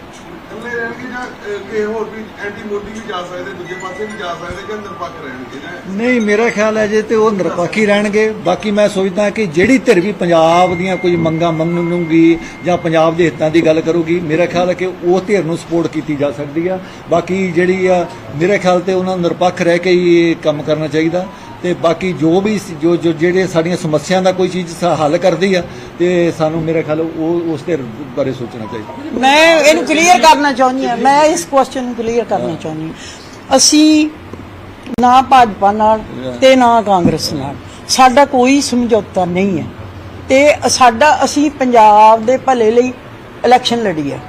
ਇਕੱਲੇ ਰਹਿਣਗੇ ਜਾਂ ਅਹ, ਹੋਰ ਵੀ ਐਂਟੀ ਮੋਦੀ ਵੀ ਜਾ ਸਕਦੇ ਦੂਜੇ ਪਾਸੇ ਵੀ ਜਾ ਸਕਦੇ ਜਾਂ ਨਿਰਪੱਖ ਰਹਿਣਗੇ ਜਾਂ ਨਹੀਂ ਮੇਰਾ ਖਿਆਲ ਹੈ ਜੇ ਤੇ ਉਹ ਨਿਰਪੱਖ ਹੀ ਰਹਿਣਗੇ। ਬਾਕੀ ਮੈਂ ਸੋਚਦਾ ਕਿ ਜਿਹੜੀ ਧਿਰ ਵੀ ਪੰਜਾਬ ਦੀਆਂ ਕੋਈ ਮੰਗਾਂ ਮੰਨੂਗੀ ਜਾਂ ਪੰਜਾਬ ਦੇ ਹਿੱਤਾਂ ਦੀ ਗੱਲ ਕਰੂਗੀ ਮੇਰਾ ਖਿਆਲ ਹੈ ਕਿ ਉਹ ਧਿਰ ਨੂੰ ਸਪੋਰਟ ਕੀਤੀ ਜਾ ਸਕਦੀ ਆ। ਬਾਕੀ ਜਿਹੜੀ ਆ ਮੇਰੇ ਖਿਆਲ ਤੇ ਉਹਨਾਂ ਨੂੰ ਨਿਰਪੱਖ ਰਹਿ ਕੇ ਹੀ ਇਹ ਕੰਮ ਕਰਨਾ ਚਾਹੀਦਾ। ਤੇ ਬਾਕੀ ਜੋ ਵੀ ਜੋ ਜੋ ਜਿਹੜੇ ਸਾਡੀਆਂ ਸਮੱਸਿਆ ਦਾ ਕੋਈ ਚੀਜ਼ ਹੱਲ ਕਰਦੀ ਆ ਤੇ ਸਾਨੂੰ ਮੇਰੇ ਖਿਆਲ ਉਹ ਉਸ ਧਿਰ ਬਾਰੇ ਸੋਚਣਾ ਚਾਹੀਦਾ। ਮੈਂ ਇਹਨੂੰ ਕਲੀਅਰ ਕਰਨਾ ਚਾਹੁੰਦੀ ਹਾਂ। ਮੈਂ ਇਸ ਕੁਐਸਚਨ ਨੂੰ ਕਲੀਅਰ ਕਰਨਾ ਚਾਹੁੰਦੀ ਹਾਂ। ਅਸੀਂ ਨਾ ਭਾਜਪਾ ਨਾਲ ਤੇ ਨਾ ਕਾਂਗਰਸ ਨਾਲ। ਸਾਡਾ ਕੋਈ ਸਮਝੌਤਾ ਨਹੀਂ ਹੈ। ਤੇ ਸਾਡਾ ਅਸੀਂ ਪੰਜਾਬ ਦੇ ਭਲੇ ਲਈ ਇਲੈਕਸ਼ਨ ਲੜੀ ਹੈ।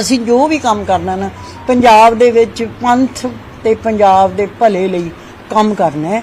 ਅਸੀਂ ਜੋ ਵੀ ਕੰਮ ਕਰਨਾ ਨਾ ਪੰਜਾਬ ਦੇ ਵਿੱਚ ਪੰਥ ਤੇ ਪੰਜਾਬ ਦੇ ਭਲੇ ਲਈ ਕੰਮ ਕਰਨਾ ਹੈ।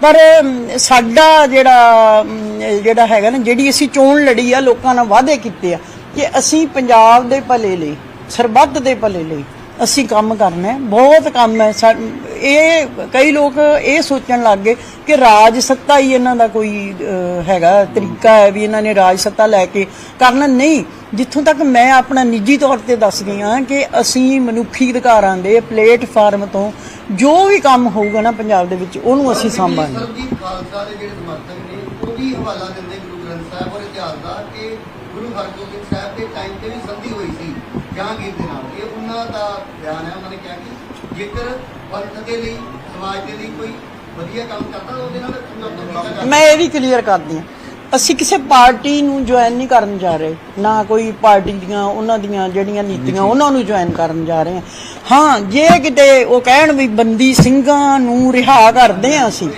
ਪਰ ਸਾਡਾ ਜਿਹੜਾ ਜਿਹੜਾ ਹੈਗਾ ਨਾ, ਜਿਹੜੀ ਅਸੀਂ ਚੋਣ ਲੜੀ ਆ, ਲੋਕਾਂ ਨਾਲ ਵਾਅਦੇ ਕੀਤੇ ਆ ਕਿ ਅਸੀਂ ਪੰਜਾਬ ਦੇ ਭਲੇ ਲਈ, ਸਰਬੱਤ ਦੇ ਭਲੇ ਲਈ ਅਸੀਂ ਕੰਮ ਕਰਨਾ ਬਹੁਤ ਕੰਮ ਹੈ ਇਹ ਕਈ ਲੋਕ ਇਹ ਸੋਚਣ ਲੱਗ ਗਏ ਕਿ ਰਾਜ ਸੱਤਾ ਹੀ ਇਹਨਾਂ ਦਾ ਕੋਈ ਹੈਗਾ ਤਰੀਕਾ ਹੈ ਵੀ ਇਹਨਾਂ ਨੇ ਰਾਜ ਸੱਤਾ ਲੈ ਕੇ ਕਰਨਾ। ਨਹੀਂ ਜਿੱਥੋਂ ਤੱਕ ਮੈਂ ਆਪਣਾ ਨਿੱਜੀ ਤੌਰ ਤੇ ਦੱਸਦੀ ਹਾਂ ਕਿ ਅਸੀਂ ਮਨੁੱਖੀ ਅਧਿਕਾਰਾਂ ਦੇ ਪਲੇਟਫਾਰਮ ਤੋਂ ਜੋ ਵੀ ਕੰਮ ਹੋਊਗਾ ਨਾ ਪੰਜਾਬ ਦੇ ਵਿੱਚ ਉਹਨੂੰ ਅਸੀਂ ਸਾਂਭਾਂਗੇ ਸਰਬਜੀਤ ਖਾਲਸਾ ਦੇ ਜਿਹੜੇ ਸਮਰਥਕ ਨੇ ਉਹ ਵੀ ਹਵਾਲਾ ਦਿੰਦੇ ਗੁਰੂ ਗ੍ਰੰਥ ਸਾਹਿਬ ਔਰ ਇਤਿਹਾਸ ਦਾ ਕਿ ਗੁਰੂ ਹਰਗੋਬਿੰਦ ਸਾਹਿਬ ਦੇ ਟਾਈਮ ਤੇ ਵੀ ਸੰਧੀ ਹੋਈ ਸੀ ਜਹਾਂਗੀਰ ਦੇ ਨਾਲ। ਇਹ ਉਹਨਾਂ ਦਾ ਬਿਆਨ ਹੈ ਉਹਨਾਂ ਨੇ ਕਿਹਾ ਕਿ ਜੇਕਰ ਪੰਥ ਦੇ ਲਈ ਸਮਾਜ ਦੇ ਲਈ ਕੋਈ ਵਧੀਆ ਕੰਮ ਕਰਦਾ ਤਾਂ ਉਹਦੇ ਨਾਲ ਕੀਤਾ ਜਾ ਮੈਂ ਇਹ ਵੀ ਕਲੀਅਰ ਕਰਦੀ ਹਾਂ। ਅਸੀਂ ਕਿਸੇ ਪਾਰਟੀ ਨੂੰ ਜੁਆਇਨ ਨਹੀਂ ਕਰਨ ਜਾ ਰਹੇ। ਨਾ ਕੋਈ ਪਾਰਟੀ ਦੀਆਂ ਉਹਨਾਂ ਦੀਆਂ ਜਿਹੜੀਆਂ ਨੀਤੀਆਂ ਉਹਨਾਂ ਨੂੰ ਜੁਆਇਨ ਕਰਨ ਜਾ ਰਹੇ ਹਾਂ। ਹਾਂ ਜੇ ਕਿਤੇ ਉਹ ਕਹਿਣ ਵੀ ਬੰਦੀ ਸਿੰਘਾਂ ਨੂੰ ਰਿਹਾ ਕਰਦੇ ਆ ਅਸੀਂ।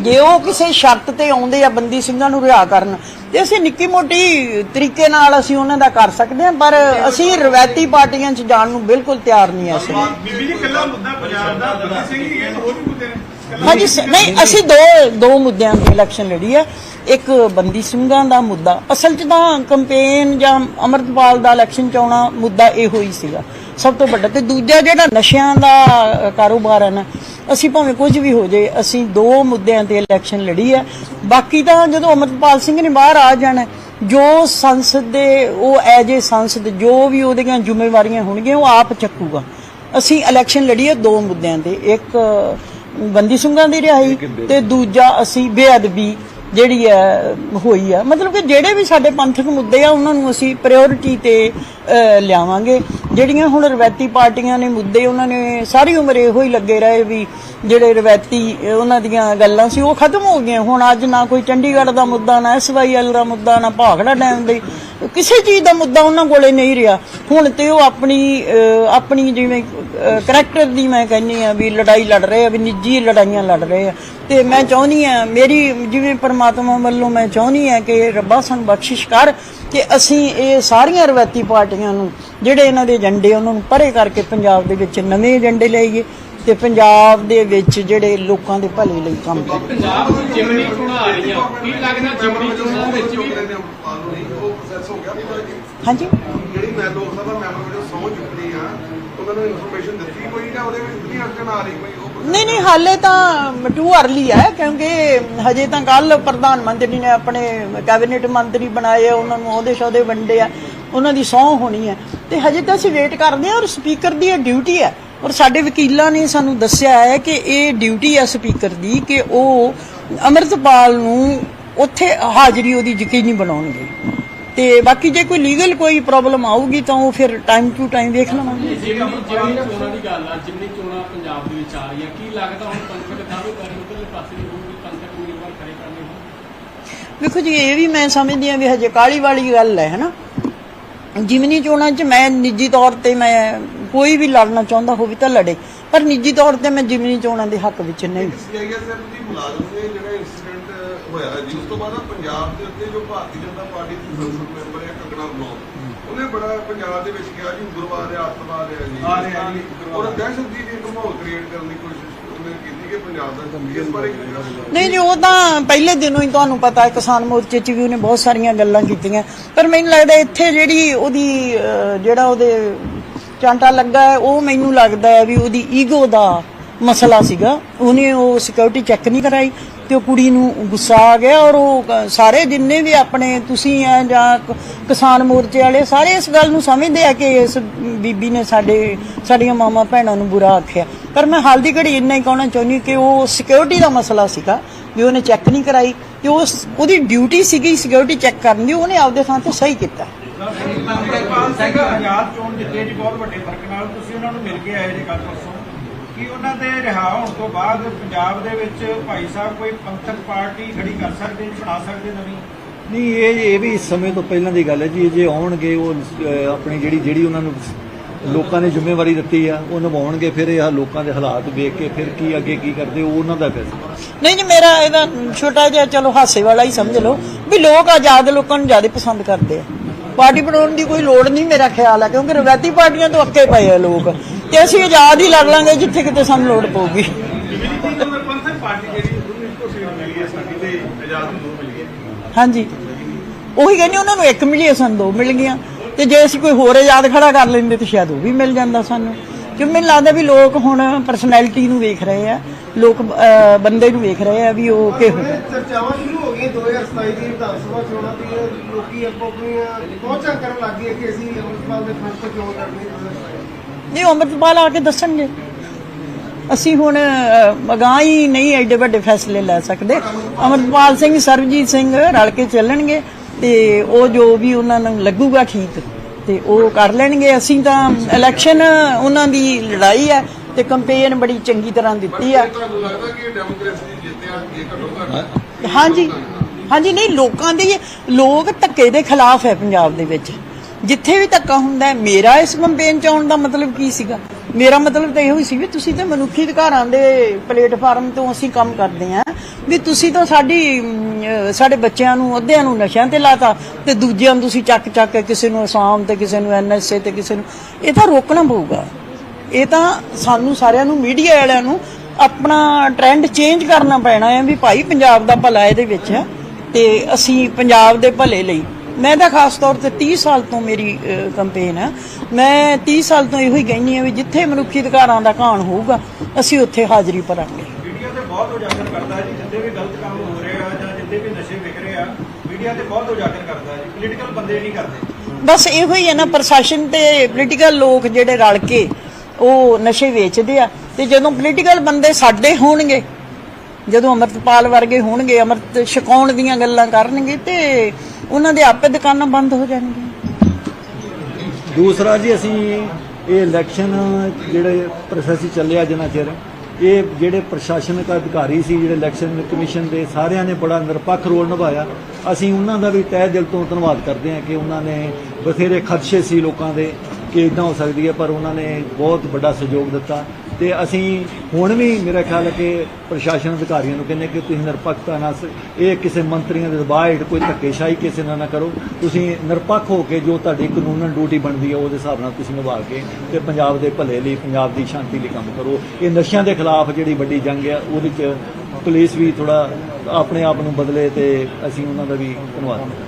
ਜੇ ਉਹ ਕਿਸੇ ਸ਼ਰਤ ਤੇ ਆਉਂਦੇ ਆ ਬੰਦੀ ਸਿੰਘਾਂ ਨੂੰ ਰਿਹਾ ਕਰਨ ਤੇ ਅਸੀਂ ਨਿੱਕੀ ਮੋਟੀ ਤਰੀਕੇ ਨਾਲ ਅਸੀਂ ਉਹਨਾਂ ਦਾ ਕਰ ਸਕਦੇ ਹਾਂ ਪਰ ਅਸੀਂ ਰਵਾਇਤੀ ਪਾਰਟੀਆਂ 'ਚ ਜਾਣ ਨੂੰ ਬਿਲਕੁਲ ਤਿਆਰ ਨਹੀਂ ਐ ਅਸੀਂ। ਬੀਬੀ ਜੀ ਕੱਲਾ ਮੁੱਦਾ ਪੰਜਾਬ ਦਾ ਬੰਦੀ ਸਿੰਘ ਹੀ ਇਹ ਹੋਰ ਵੀ ਮੁੱਦੇ ਨੇ। ਹਾਂਜੀ ਨਹੀਂ ਅਸੀਂ ਦੋ ਦੋ ਮੁੱਦਿਆਂ ਦੀ ਇਲੈਕਸ਼ਨ ਲੜੀ ਹੈ। ਇੱਕ ਬੰਦੀ ਸਿੰਘਾਂ ਦਾ ਮੁੱਦਾ। ਅਸਲ 'ਚ ਤਾਂ ਕੰਪੇਨ ਜਾਂ ਅਮਰਤਪਾਲ ਦਾ ਇਲੈਕਸ਼ਨ ਚ ਆਉਣਾ ਮੁੱਦਾ ਇਹੋ ਹੀ ਸੀਗਾ। ਸਭ ਤੋਂ ਵੱਡਾ। ਤੇ ਦੂਜਾ ਜਿਹੜਾ ਨਸ਼ਿਆਂ ਦਾ ਕਾਰੋਬਾਰ ਹੈ ਨਾ ਅਸੀਂ ਭਾਵੇਂ ਕੁਝ ਵੀ ਹੋ ਜੇ ਅਸੀਂ ਦੋ ਮੁੱਦਿਆਂ ਤੇ ਇਲੈਕਸ਼ਨ ਲੜੀ ਹੈ। ਬਾਕੀ ਤਾਂ ਜਦੋਂ ਅਮਰਤਪਾਲ ਸਿੰਘ ਨੇ ਬਾਹਰ ਆ ਜਾਣਾ ਜੋ ਸੰਸਦ ਦੇ ਉਹ ਐਜ ਏ ਸੰਸਦ ਜੋ ਵੀ ਉਹਦੀਆਂ ਜ਼ਿੰਮੇਵਾਰੀਆਂ ਹੋਣਗੀਆਂ ਉਹ ਆਪ ਚੱਕੂਗਾ। ਅਸੀਂ ਇਲੈਕਸ਼ਨ ਲੜੀ ਹੈ ਦੋ ਮੁੱਦਿਆਂ ਤੇ ਇੱਕ ਬੰਦੀ ਸਿੰਘਾਂ ਦੀ ਰਿਹਾਈ ਤੇ ਦੂਜਾ ਅਸੀਂ ਬੇਅਦਬੀ ਜਿਹੜੀ ਹੈ ਹੋਈ ਆ। ਮਤਲਬ ਕਿ ਜਿਹੜੇ ਵੀ ਸਾਡੇ ਪੰਥਕ ਮੁੱਦੇ ਆ, ਉਹਨਾਂ ਨੂੰ ਅਸੀਂ ਪ੍ਰਾਇੋਰਟੀ ਤੇ ਲਿਆਵਾਂਗੇ। ਜਿਹੜੀਆਂ ਹੁਣ ਰਵਾਇਤੀ ਪਾਰਟੀਆਂ ਨੇ ਮੁੱਦੇ, ਉਹਨਾਂ ਨੇ ਸਾਰੀ ਉਮਰ ਇਹੋ ਹੀ ਲੱਗੇ ਰਹੇ ਵੀ ਜਿਹੜੇ ਰਵਾਇਤੀ, ਉਹਨਾਂ ਦੀਆਂ ਗੱਲਾਂ ਸੀ, ਉਹ ਖਤਮ ਹੋ ਗਈਆਂ। ਹੁਣ ਅੱਜ ਨਾ ਕੋਈ ਚੰਡੀਗੜ੍ਹ ਦਾ ਮੁੱਦਾ, ਨਾ ਐਸਵਾਈਐਲ ਦਾ ਮੁੱਦਾ, ਨਾ ਭਾਖੜਾ ਡੈਮ ਦੇ, ਕਿਸੇ ਚੀਜ਼ ਦਾ ਮੁੱਦਾ ਉਹਨਾਂ ਕੋਲੇ ਨਹੀਂ ਰਿਹਾ। ਹੁਣ ਤੇ ਉਹ ਆਪਣੀ ਆਪਣੀ ਜਿਵੇਂ ਕਰੈਕਟਰ ਦੀ ਮੈਂ ਕਹਿੰਨੀ ਆ ਵੀ ਲੜਾਈ ਲੜ ਰਹੇ ਆ, ਵੀ ਨਿੱਜੀ ਲੜਾਈਆਂ ਲੜ ਰਹੇ ਆ। ਤੇ ਮੈਂ ਚਾਹੁੰਦੀ ਆ, ਮੇਰੀ ਜਿਵੇਂ ਪਰਮਾ ਪਰਮਾਤਮਾ ਵੱਲੋਂ ਮੈਂ ਚਾਹੁੰਦੀ ਆ ਕਿ ਰੱਬਾ ਸਾਨੂੰ ਬਖਸ਼ਿਸ਼ ਕਰ ਕਿ ਅਸੀਂ ਇਹ ਸਾਰੀਆਂ ਰਵਾਇਤੀ ਪਾਰਟੀਆਂ ਨੂੰ ਜਿਹੜੇ ਇਹਨਾਂ ਦੇ ਏਜੰਡੇ ਉਹਨਾਂ ਨੂੰ ਪਰੇ ਕਰਕੇ ਪੰਜਾਬ ਦੇ ਵਿੱਚ ਨਵੇਂ ਏਜੰਡੇ ਲਿਆਈਏ ਤੇ ਪੰਜਾਬ ਦੇ ਵਿੱਚ ਜਿਹੜੇ ਲੋਕਾਂ ਦੇ ਭਲੇ ਲਈ ਕੰਮ ਕਰੀਏ ਪੰਜਾਬ ਨੂੰ ਜਿਮਨੀ ਚੋਣਾਂ ਆ ਰਹੀਆਂ ਕੀ ਲੱਗਦਾ ਜਿਮਨੀ ਚੋਣਾਂ ਵਿੱਚ ਵੀ ਉਹ ਪ੍ਰੋਸੈਸ ਹੋ ਗਿਆ ਪੂਰਾ ਜੀ? ਹਾਂਜੀ ਜਿਹੜੀ ਮੈਂ ਲੋਕ ਸਭਾ ਮੈਂਬਰ ਵਜੋਂ ਸਹੁੰ ਚੁੱਕਣੀ ਆ ਉਹਨਾਂ ਨੂੰ ਇਨਫੋਰਮੇਸ਼ਨ ਦਿੱਤੀ ਕੋਈ ਜਾਂ ਉਹਦੇ ਵਿੱਚ ਨਹੀਂ ਅੜਚਣ ਆ ਰਹੀ ਕੋਈ? ਨਹੀਂ ਨਹੀਂ, ਹਾਲੇ ਤਾਂ ਟੂ ਅਰਲੀ ਹੈ, ਕਿਉਂਕਿ ਹਜੇ ਤਾਂ ਕੱਲ ਪ੍ਰਧਾਨ ਮੰਤਰੀ ਨੇ ਆਪਣੇ ਕੈਬਨਿਟ ਮੰਤਰੀ ਬਣਾਏ ਉਹਨਾਂ ਨੂੰ ਉਹਦੇ ਸਹੁਦੇ ਵੰਡੇ ਆ, ਉਹਨਾਂ ਦੀ ਸਹੁੰ ਹੋਣੀ ਹੈ। ਤੇ ਹਜੇ ਤਾਂ ਅਸੀਂ ਵੇਟ ਕਰਦੇ ਹਾਂ ਔਰ ਸਪੀਕਰ ਦੀ ਇਹ ਡਿਊਟੀ ਹੈ। ਔਰ ਸਾਡੇ ਵਕੀਲਾਂ ਨੇ ਸਾਨੂੰ ਦੱਸਿਆ ਹੈ ਕਿ ਇਹ ਡਿਊਟੀ ਹੈ ਸਪੀਕਰ ਦੀ ਕਿ ਉਹ ਅਮਰਤਪਾਲ ਨੂੰ ਉੱਥੇ ਹਾਜ਼ਰੀ ਉਹਦੀ ਯਕੀਨੀ ਬਣਾਉਣਗੇ। ਤੇ ਬਾਕੀ ਜੇ ਕੋਈ ਲੀਗਲ ਕੋਈ ਪ੍ਰੋਬਲਮ ਆਊਗੀ ਤਾਂ ਉਹ ਫਿਰ ਟਾਈਮ ਟੂ ਟਾਈਮ ਵੇਖ ਲਵਾਂਗੇ ਜਿਮਨੀ ਜਿਮਨੀ ਚੋਣਾਂ ਦੀ ਗੱਲ ਆ ਜਿਮਨੀ ਚੋਣਾਂ ਪੰਜਾਬ ਦੇ ਵਿੱਚ ਆ ਰਹੀਆਂ ਕੀ ਲੱਗਦਾ ਹੁਣ ਪੰਥਕ ਦਾਅਵੇਦਾਰੀ ਉਧਰਲੇ ਪਾਸੇ ਦੀ ਹੋਊਗੀ ਪੰਥਕ ਉਮੀਦਵਾਰ ਖੜੇ ਕਰਨੇ ਹੋਣ ਵੇਖੋ ਜੀ ਇਹ ਵੀ ਮੈਂ ਸਮਝਦੀ ਹਾਂ ਵੀ ਹਜੇ ਕਾਲੀ ਵਾਲੀ ਗੱਲ ਹੈ ਹਨਾ? ਜਿਮਨੀ ਚੋਣਾਂ 'ਚ ਮੈਂ ਨਿੱਜੀ ਤੌਰ ਤੇ ਮੈਂ ਕੋਈ ਵੀ ਲੜਨਾ ਚਾਹੁੰਦਾ ਹੋਵੇ ਤਾਂ ਲੜੇ ਪਰ ਨਿੱਜੀ ਤੌਰ ਤੇ ਮੈਂ ਜਿਮਨੀ ਚੋਣਾਂ ਦੇ ਹੱਕ ਵਿੱਚ ਨਹੀਂ। ਹੋਇਆ ਜੀ ਉਸ ਤੋਂ ਬਾਅਦ ਪੰਜਾਬ ਦੇ ਉੱਤੇ ਜੋ ਭਾਰਤੀ ਜਨਤਾ ਪਾਰਟੀ ਦੀ ਸੰਸਦ ਮੈਂਬਰ ਹੈ ਕੰਗਣਾ ਬਲੌਕ ਉਹਨੇ ਬੜਾ ਪੰਜਾਬ ਦੇ ਵਿੱਚ ਕਿਹਾ ਜੀ ਉਗਰਵਾਦ ਹੈ ਅੱਤਵਾਦ ਹੈ ਜੀ ਆ ਰਿਹਾ ਜੀ। ਔਰ ਦਹਿਸ਼ਤ ਦੀ ਇੱਕ ਮਾਹੌਲ ਕ੍ਰੀਏਟ ਕਰਨ ਦੀ ਕੋਸ਼ਿਸ਼ ਉਹਨੇ ਕੀਤੀ ਕਿ ਪੰਜਾਬ ਦਾ ਇਸ ਬਾਰੇ ਕੀ ਕਹਿਣਾ? ਨਹੀਂ ਜੀ ਉਹ ਤਾਂ ਪਹਿਲੇ ਦਿਨੋਂ ਹੀ ਤੁਹਾਨੂੰ ਪਤਾ ਹੈ ਕਿਸਾਨ ਮੋਰਚੇ 'ਚ ਵੀ ਉਹਨੇ ਬਹੁਤ ਸਾਰੀਆਂ ਗੱਲਾਂ ਕੀਤੀਆਂ ਪਰ ਮੈਨੂੰ ਲੱਗਦਾ ਇੱਥੇ ਜਿਹੜੀ ਉਹਦੀ ਜਿਹੜਾ ਉਹਦੇ ਚਾਂਟਾ ਲੱਗਾ ਹੈ ਉਹ ਮੈਨੂੰ ਲੱਗਦਾ ਹੈ ਵੀ ਉਹਦੀ ਈਗੋ ਦਾ ਮਸਲਾ ਸੀਗਾ ਉਹਨੇ ਉਹ ਸਿਕਿਉਰਿਟੀ ਚੈੱਕ ਨਹੀਂ ਕਰਾਈ ਤੇ ਉਹ ਕੁੜੀ ਨੂੰ ਗੁੱਸਾ ਆ ਗਿਆ ਔਰ ਉਹ ਸਾਰੇ ਜਿੰਨੇ ਵੀ ਆਪਣੇ ਤੁਸੀਂ ਆ ਜਾਂ ਕਿਸਾਨ ਮੋਰਚੇ ਵਾਲੇ ਸਾਰੇ ਇਸ ਗੱਲ ਨੂੰ ਸਮਝਦੇ ਆ ਕਿ ਇਸ ਬੀਬੀ ਨੇ ਸਾਡੇ, ਸਾਡੀਆਂ ਮਾਮਾ ਭੈਣਾਂ ਨੂੰ ਬੁਰਾ ਆਖਿਆ। ਪਰ ਮੈਂ ਹਾਲ ਦੀ ਘੜੀ ਇੰਨਾ ਹੀ ਕਹਿਣਾ ਚਾਹੁੰਦੀ ਕਿ ਉਹ ਸਿਕਿਉਰਿਟੀ ਦਾ ਮਸਲਾ ਸੀਗਾ, ਵੀ ਉਹਨੇ ਚੈੱਕ ਨਹੀਂ ਕਰਾਈ ਕਿ ਉਸ, ਉਹਦੀ ਡਿਊਟੀ ਸੀਗੀ ਸਿਕਿਉਰਿਟੀ ਚੈੱਕ ਕਰਨ ਦੀ, ਉਹਨੇ ਆਪਦੇ ਥਾਂ ਤੇ ਸਹੀ ਕੀਤਾ। ਸਿੰਘ ਆਜ਼ਾਦ ਚੋਣ ਜਿੱਤੇ ਜੀ ਬਹੁਤ ਵੱਡੇ ਫ਼ਰਕ ਨਾਲ ਤੁਸੀਂ ਉਹਨਾਂ ਨੂੰ ਮਿਲ ਕੇ ਆਏ ਜੇ ਕੱਲ ਪਰਸੋਂ। ਕੀ ਉਹਨਾਂ ਦੇ ਰਿਹਾ ਹੋਣ ਤੋਂ ਬਾਅਦ ਪੰਜਾਬ ਦੇ ਵਿੱਚ ਭਾਈ ਸਾਹਿਬ ਕੋਈ ਪੰਥਕ ਪਾਰਟੀ ਖੜੀ ਕਰ ਸਕਦੇ ਬਣਾ ਸਕਦੇ ਨਵੀਂ? ਨਹੀਂ ਇਹ ਇਹ ਵੀ ਸਮੇਂ ਤੋਂ ਪਹਿਲਾਂ ਦੀ ਗੱਲ ਹੈ ਜੀ। ਜੇ ਆਉਣਗੇ ਉਹ ਆਪਣੀ ਜਿਹੜੀ ਜਿਹੜੀ ਉਹਨਾਂ ਨੂੰ ਲੋਕਾਂ ਨੇ ਜ਼ਿੰਮੇਵਾਰੀ ਦਿੱਤੀ ਆ ਉਹ ਨਿਭਾਉਣਗੇ ਫਿਰ ਇਹ ਲੋਕਾਂ ਦੇ ਹਾਲਾਤ ਵੇਖ ਕੇ ਫਿਰ ਕੀ ਅੱਗੇ ਕੀ ਕਰਦੇ ਉਹ ਉਹਨਾਂ ਦਾ ਫੈਸਲਾ। ਨਹੀਂ ਜੀ ਮੇਰਾ ਇਹਦਾ ਛੋਟਾ ਜਿਹਾ ਚਲੋ ਹਾਸੇ ਵਾਲਾ ਹੀ ਸਮਝ ਲਓ ਵੀ ਲੋਕ ਆਜ਼ਾਦ ਲੋਕਾਂ ਨੂੰ ਜ਼ਿਆਦਾ ਪਸੰਦ ਕਰਦੇ ਆ। ਪਾਰਟੀ ਬਣਾਉਣ ਦੀ ਕੋਈ ਲੋੜ ਨਹੀਂ ਮੇਰਾ ਖਿਆਲ ਹੈ ਕਿਉਂਕਿ ਰਵਾਇਤੀ ਪਾਰਟੀਆਂ ਤੋਂ ਅੱਕੇ ਪਏ ਆ ਲੋਕ। ਤੇ ਅਸੀਂ ਆਜ਼ਾਦ ਹੀ ਲੜ ਲਾਂਗੇ, ਜਿੱਥੇ ਕਿਤੇ ਸਾਨੂੰ ਲੋੜ ਪਊਗੀ। ਹਾਂਜੀ। ਉਹੀ ਕਹਿੰਦੇ, ਉਹਨਾਂ ਨੂੰ ਇੱਕ ਮਿਲੀ ਸਾਨੂੰ ਦੋ ਮਿਲ ਗਈਆਂ। ਤੇ ਜੇ ਅਸੀਂ ਕੋਈ ਹੋਰ ਆਜ਼ਾਦ ਖੜਾ ਕਰ ਲੈਂਦੇ, ਤਾਂ ਸ਼ਾਇਦ ਉਹ ਵੀ ਮਿਲ ਜਾਂਦਾ ਸਾਨੂੰ। ਕਿਉਂ ਮੈਨੂੰ ਲੱਗਦਾ ਵੀ ਲੋਕ ਹੁਣ ਪਰਸਨੈਲਿਟੀ ਨੂੰ ਵੇਖ ਰਹੇ ਆ, ਲੋਕ ਬੰਦੇ ਨੂੰ ਵੇਖ ਰਹੇ ਆ ਵੀ ਉਹ ਕਿਹੋ ਚਰਚਾਵਾਂ ਸ਼ੁਰੂ ਹੋ ਗਈਆਂ 2027 ਦੀ ਵਿਧਾਨ ਸਭਾ ਚੋਣਾਂ ਦੀ, ਲੋਕੀ ਆਪੋ ਆਪਣੀਆਂ ਪਹੁੰਚਾਂ ਕਰਨ ਲੱਗ ਗਏ ਕਿ ਅਸੀਂ ਅੰਮ੍ਰਿਤਪਾਲ ਦੇ ਫਰੰਟ ਤੋਂ ਕਰਨੀ ਹੈ ਨਹੀਂ ਅੰਮ੍ਰਿਤਪਾਲ ਆ ਕੇ ਦੱਸਣਗੇ। ਅਸੀਂ ਹੁਣ ਅਗਾਂਹ ਹੀ ਨਹੀਂ ਐਡੇ ਵੱਡੇ ਫੈਸਲੇ ਲੈ ਸਕਦੇ। ਅਮਰਪਾਲ ਸਿੰਘ ਸਰਬਜੀਤ ਸਿੰਘ ਰਲ ਕੇ ਚੱਲਣਗੇ ਤੇ ਉਹ ਜੋ ਵੀ ਉਹਨਾਂ ਨੂੰ ਲੱਗੂਗਾ ਠੀਕ ਤੇ ਉਹ ਕਰ ਲੈਣਗੇ। ਅਸੀਂ ਤਾਂ ਇਲੈਕਸ਼ਨ ਉਹਨਾਂ ਦੀ ਲੜਾਈ ਹੈ ਤੇ ਕੰਪੇਨ ਬੜੀ ਚੰਗੀ ਤਰ੍ਹਾਂ ਦਿੱਤੀ ਆ ਤੁਹਾਨੂੰ ਲੱਗਦਾ ਕਿ ਡੈਮੋਕ੍ਰੇਸੀ ਜਿੱਤਿਆ ਇਹ ਘੱਟੋ ਘੱਟ ਹਾਂਜੀ। ਹਾਂਜੀ ਨਹੀਂ ਲੋਕਾਂ ਦੇ ਲੋਕ ਧੱਕੇ ਦੇ ਖਿਲਾਫ ਹੈ ਪੰਜਾਬ ਦੇ ਵਿੱਚ। ਜਿੱਥੇ ਵੀ ਧੱਕਾ ਹੁੰਦਾ ਮੇਰਾ ਇਸ ਕੰਪੇਨ ਚ ਆਉਣ ਦਾ ਮਤਲਬ ਕੀ ਸੀਗਾ? ਮੇਰਾ ਮਤਲਬ ਤਾਂ ਇਹੋ ਹੀ ਸੀ ਵੀ ਤੁਸੀਂ ਤਾਂ ਮਨੁੱਖੀ ਅਧਿਕਾਰਾਂ ਦੇ ਪਲੇਟਫਾਰਮ ਤੋਂ ਅਸੀਂ ਕੰਮ ਕਰਦੇ ਆਂ ਵੀ ਤੁਸੀਂ ਤਾਂ ਸਾਡੀ ਸਾਡੇ ਬੱਚਿਆਂ ਨੂੰ, ਅੱਧਿਆਂ ਨੂੰ ਨਸ਼ਿਆਂ ਤੇ ਲਾਤਾ ਤੇ ਦੂਜਿਆਂ ਨੂੰ ਤੁਸੀਂ ਚੱਕ ਚੱਕ ਕੇ ਕਿਸੇ ਨੂੰ ਅਸਾਮ ਤੇ, ਕਿਸੇ ਨੂੰ ਐਨਐਸਏ ਤੇ, ਕਿਸੇ ਨੂੰ, ਇਹ ਤਾਂ ਰੋਕਣਾ ਪਊਗਾ। ਇਹ ਤਾਂ ਸਾਨੂੰ ਸਾਰਿਆਂ ਨੂੰ, ਮੀਡੀਆ ਵਾਲਿਆਂ ਨੂੰ ਆਪਣਾ ਟ੍ਰੈਂਡ ਚੇਂਜ ਕਰਨਾ ਪੈਣਾ ਹੈ ਵੀ ਭਾਈ ਪੰਜਾਬ ਦਾ ਭਲਾ ਇਹਦੇ ਵਿੱਚ ਹੈ ਤੇ ਅਸੀਂ ਪੰਜਾਬ ਦੇ ਭਲੇ ਲਈ ਮੈਂ ਤਾਂ ਖਾਸ ਤੌਰ ਤੇ 30 ਸਾਲ ਤੋਂ ਮੇਰੀ ਕੰਪੇਨ ਹੈ। ਮੈਂ 30 ਸਾਲ ਤੋਂ ਇਹੋ ਹੀ ਕਹਿੰਦੀ ਹਾਂ ਵੀ ਜਿੱਥੇ ਮਨੁੱਖੀ ਅਧਿਕਾਰਾਂ ਦਾ ਘਾਣ ਹੋਊਗਾ ਅਸੀਂ ਉੱਥੇ ਹਾਜ਼ਰੀ ਭਰਾਂਗੇ। ਮੀਡੀਆ ਤੇ ਬਹੁਤ ਉਜਾਗਰ ਕਰਦਾ ਹੈ ਜੀ ਜਿੱਦੇ ਵੀ ਗਲਤ ਕੰਮ ਹੋ ਰਹੇ ਆ ਜਾਂ ਜਿੱਦੇ ਵੀ ਨਸ਼ੇ ਵਿਕ ਰਹੇ ਆ ਮੀਡੀਆ ਤੇ ਬਹੁਤ ਉਜਾਗਰ ਕਰਦਾ ਹੈ ਜੀ ਪੋਲੀਟੀਕਲ ਬੰਦੇ ਨਹੀਂ ਕਰਦੇ। ਬਸ ਇਹੋ ਹੀ ਹੈ ਨਾ ਪ੍ਰਸ਼ਾਸਨ ਤੇ ਪੋਲੀਟੀਕਲ ਲੋਕ ਜਿਹੜੇ ਰਲ ਕੇ ਉਹ ਨਸ਼ੇ ਵੇਚਦੇ ਆ ਤੇ ਜਦੋਂ ਪੋਲੀਟੀਕਲ ਬੰਦੇ ਸਾਡੇ ਹੋਣਗੇ ਜਦੋਂ ਅਮਰਤਪਾਲ ਵਰਗੇ ਹੋਣਗੇ, ਅਮਰਤ ਛਕਾਉਣ ਦੀਆਂ ਗੱਲਾਂ ਕਰਨਗੇ ਤੇ ਉਹਨਾਂ ਦੇ ਆਪੇ ਦੁਕਾਨਾਂ ਬੰਦ ਹੋ ਜਾਣਗੀਆਂ। ਦੂਸਰਾ ਜੀ, ਅਸੀਂ ਇਹ ਇਲੈਕਸ਼ਨ ਜਿਹੜੇ ਪ੍ਰੋਸੈਸ ਚੱਲਿਆ ਜਿੰਨਾ ਚਿਰ, ਇਹ ਜਿਹੜੇ ਪ੍ਰਸ਼ਾਸਨਿਕ ਅਧਿਕਾਰੀ ਸੀ, ਜਿਹੜੇ ਇਲੈਕਸ਼ਨ ਕਮਿਸ਼ਨ ਦੇ ਸਾਰਿਆਂ ਨੇ ਬੜਾ ਨਿਰਪੱਖ ਰੋਲ ਨਿਭਾਇਆ। ਅਸੀਂ ਉਹਨਾਂ ਦਾ ਵੀ ਤਹਿ ਦਿਲ ਤੋਂ ਧੰਨਵਾਦ ਕਰਦੇ ਹਾਂ ਕਿ ਉਹਨਾਂ ਨੇ ਬਥੇਰੇ ਖਦਸ਼ੇ ਸੀ ਲੋਕਾਂ ਦੇ ਕਿ ਇਦਾਂ ਹੋ ਸਕਦੀ ਹੈ, ਪਰ ਉਹਨਾਂ ਨੇ ਬਹੁਤ ਵੱਡਾ ਸਹਿਯੋਗ ਦਿੱਤਾ। ਤੇ ਅਸੀਂ ਹੁਣ ਵੀ ਮੇਰਾ ਖਿਆਲ ਹੈ ਕਿ ਪ੍ਰਸ਼ਾਸਨ ਅਧਿਕਾਰੀਆਂ ਨੂੰ ਕਹਿੰਦੇ ਕਿ ਤੁਸੀਂ ਨਿਰਪੱਖਤਾ ਨਾਲ ਇਹ ਕਿਸੇ ਮੰਤਰੀਆਂ ਦੇ ਦਬਾਅ ਹੇਠ ਕੋਈ ਧੱਕੇਸ਼ਾਹੀ ਕਿਸੇ ਨਾਲ ਨਾ ਕਰੋ। ਤੁਸੀਂ ਨਿਰਪੱਖ ਹੋ ਕੇ ਜੋ ਤੁਹਾਡੀ ਕਾਨੂੰਨਨ ਡਿਊਟੀ ਬਣਦੀ ਹੈ, ਉਹਦੇ ਹਿਸਾਬ ਨਾਲ ਤੁਸੀਂ ਨਿਭਾ ਕੇ ਤੇ ਪੰਜਾਬ ਦੇ ਭਲੇ ਲਈ, ਪੰਜਾਬ ਦੀ ਸ਼ਾਂਤੀ ਲਈ ਕੰਮ ਕਰੋ। ਇਹ ਨਸ਼ਿਆਂ ਦੇ ਖਿਲਾਫ ਜਿਹੜੀ ਵੱਡੀ ਜੰਗ ਹੈ, ਉਹਦੇ ਚ ਪੁਲਿਸ ਵੀ ਥੋੜਾ ਆਪਣੇ ਆਪ ਨੂੰ ਬਦਲੇ ਤੇ ਅਸੀਂ ਉਹਨਾਂ ਦਾ ਵੀ ਧੰਨਵਾਦ। ਕਰਦੇ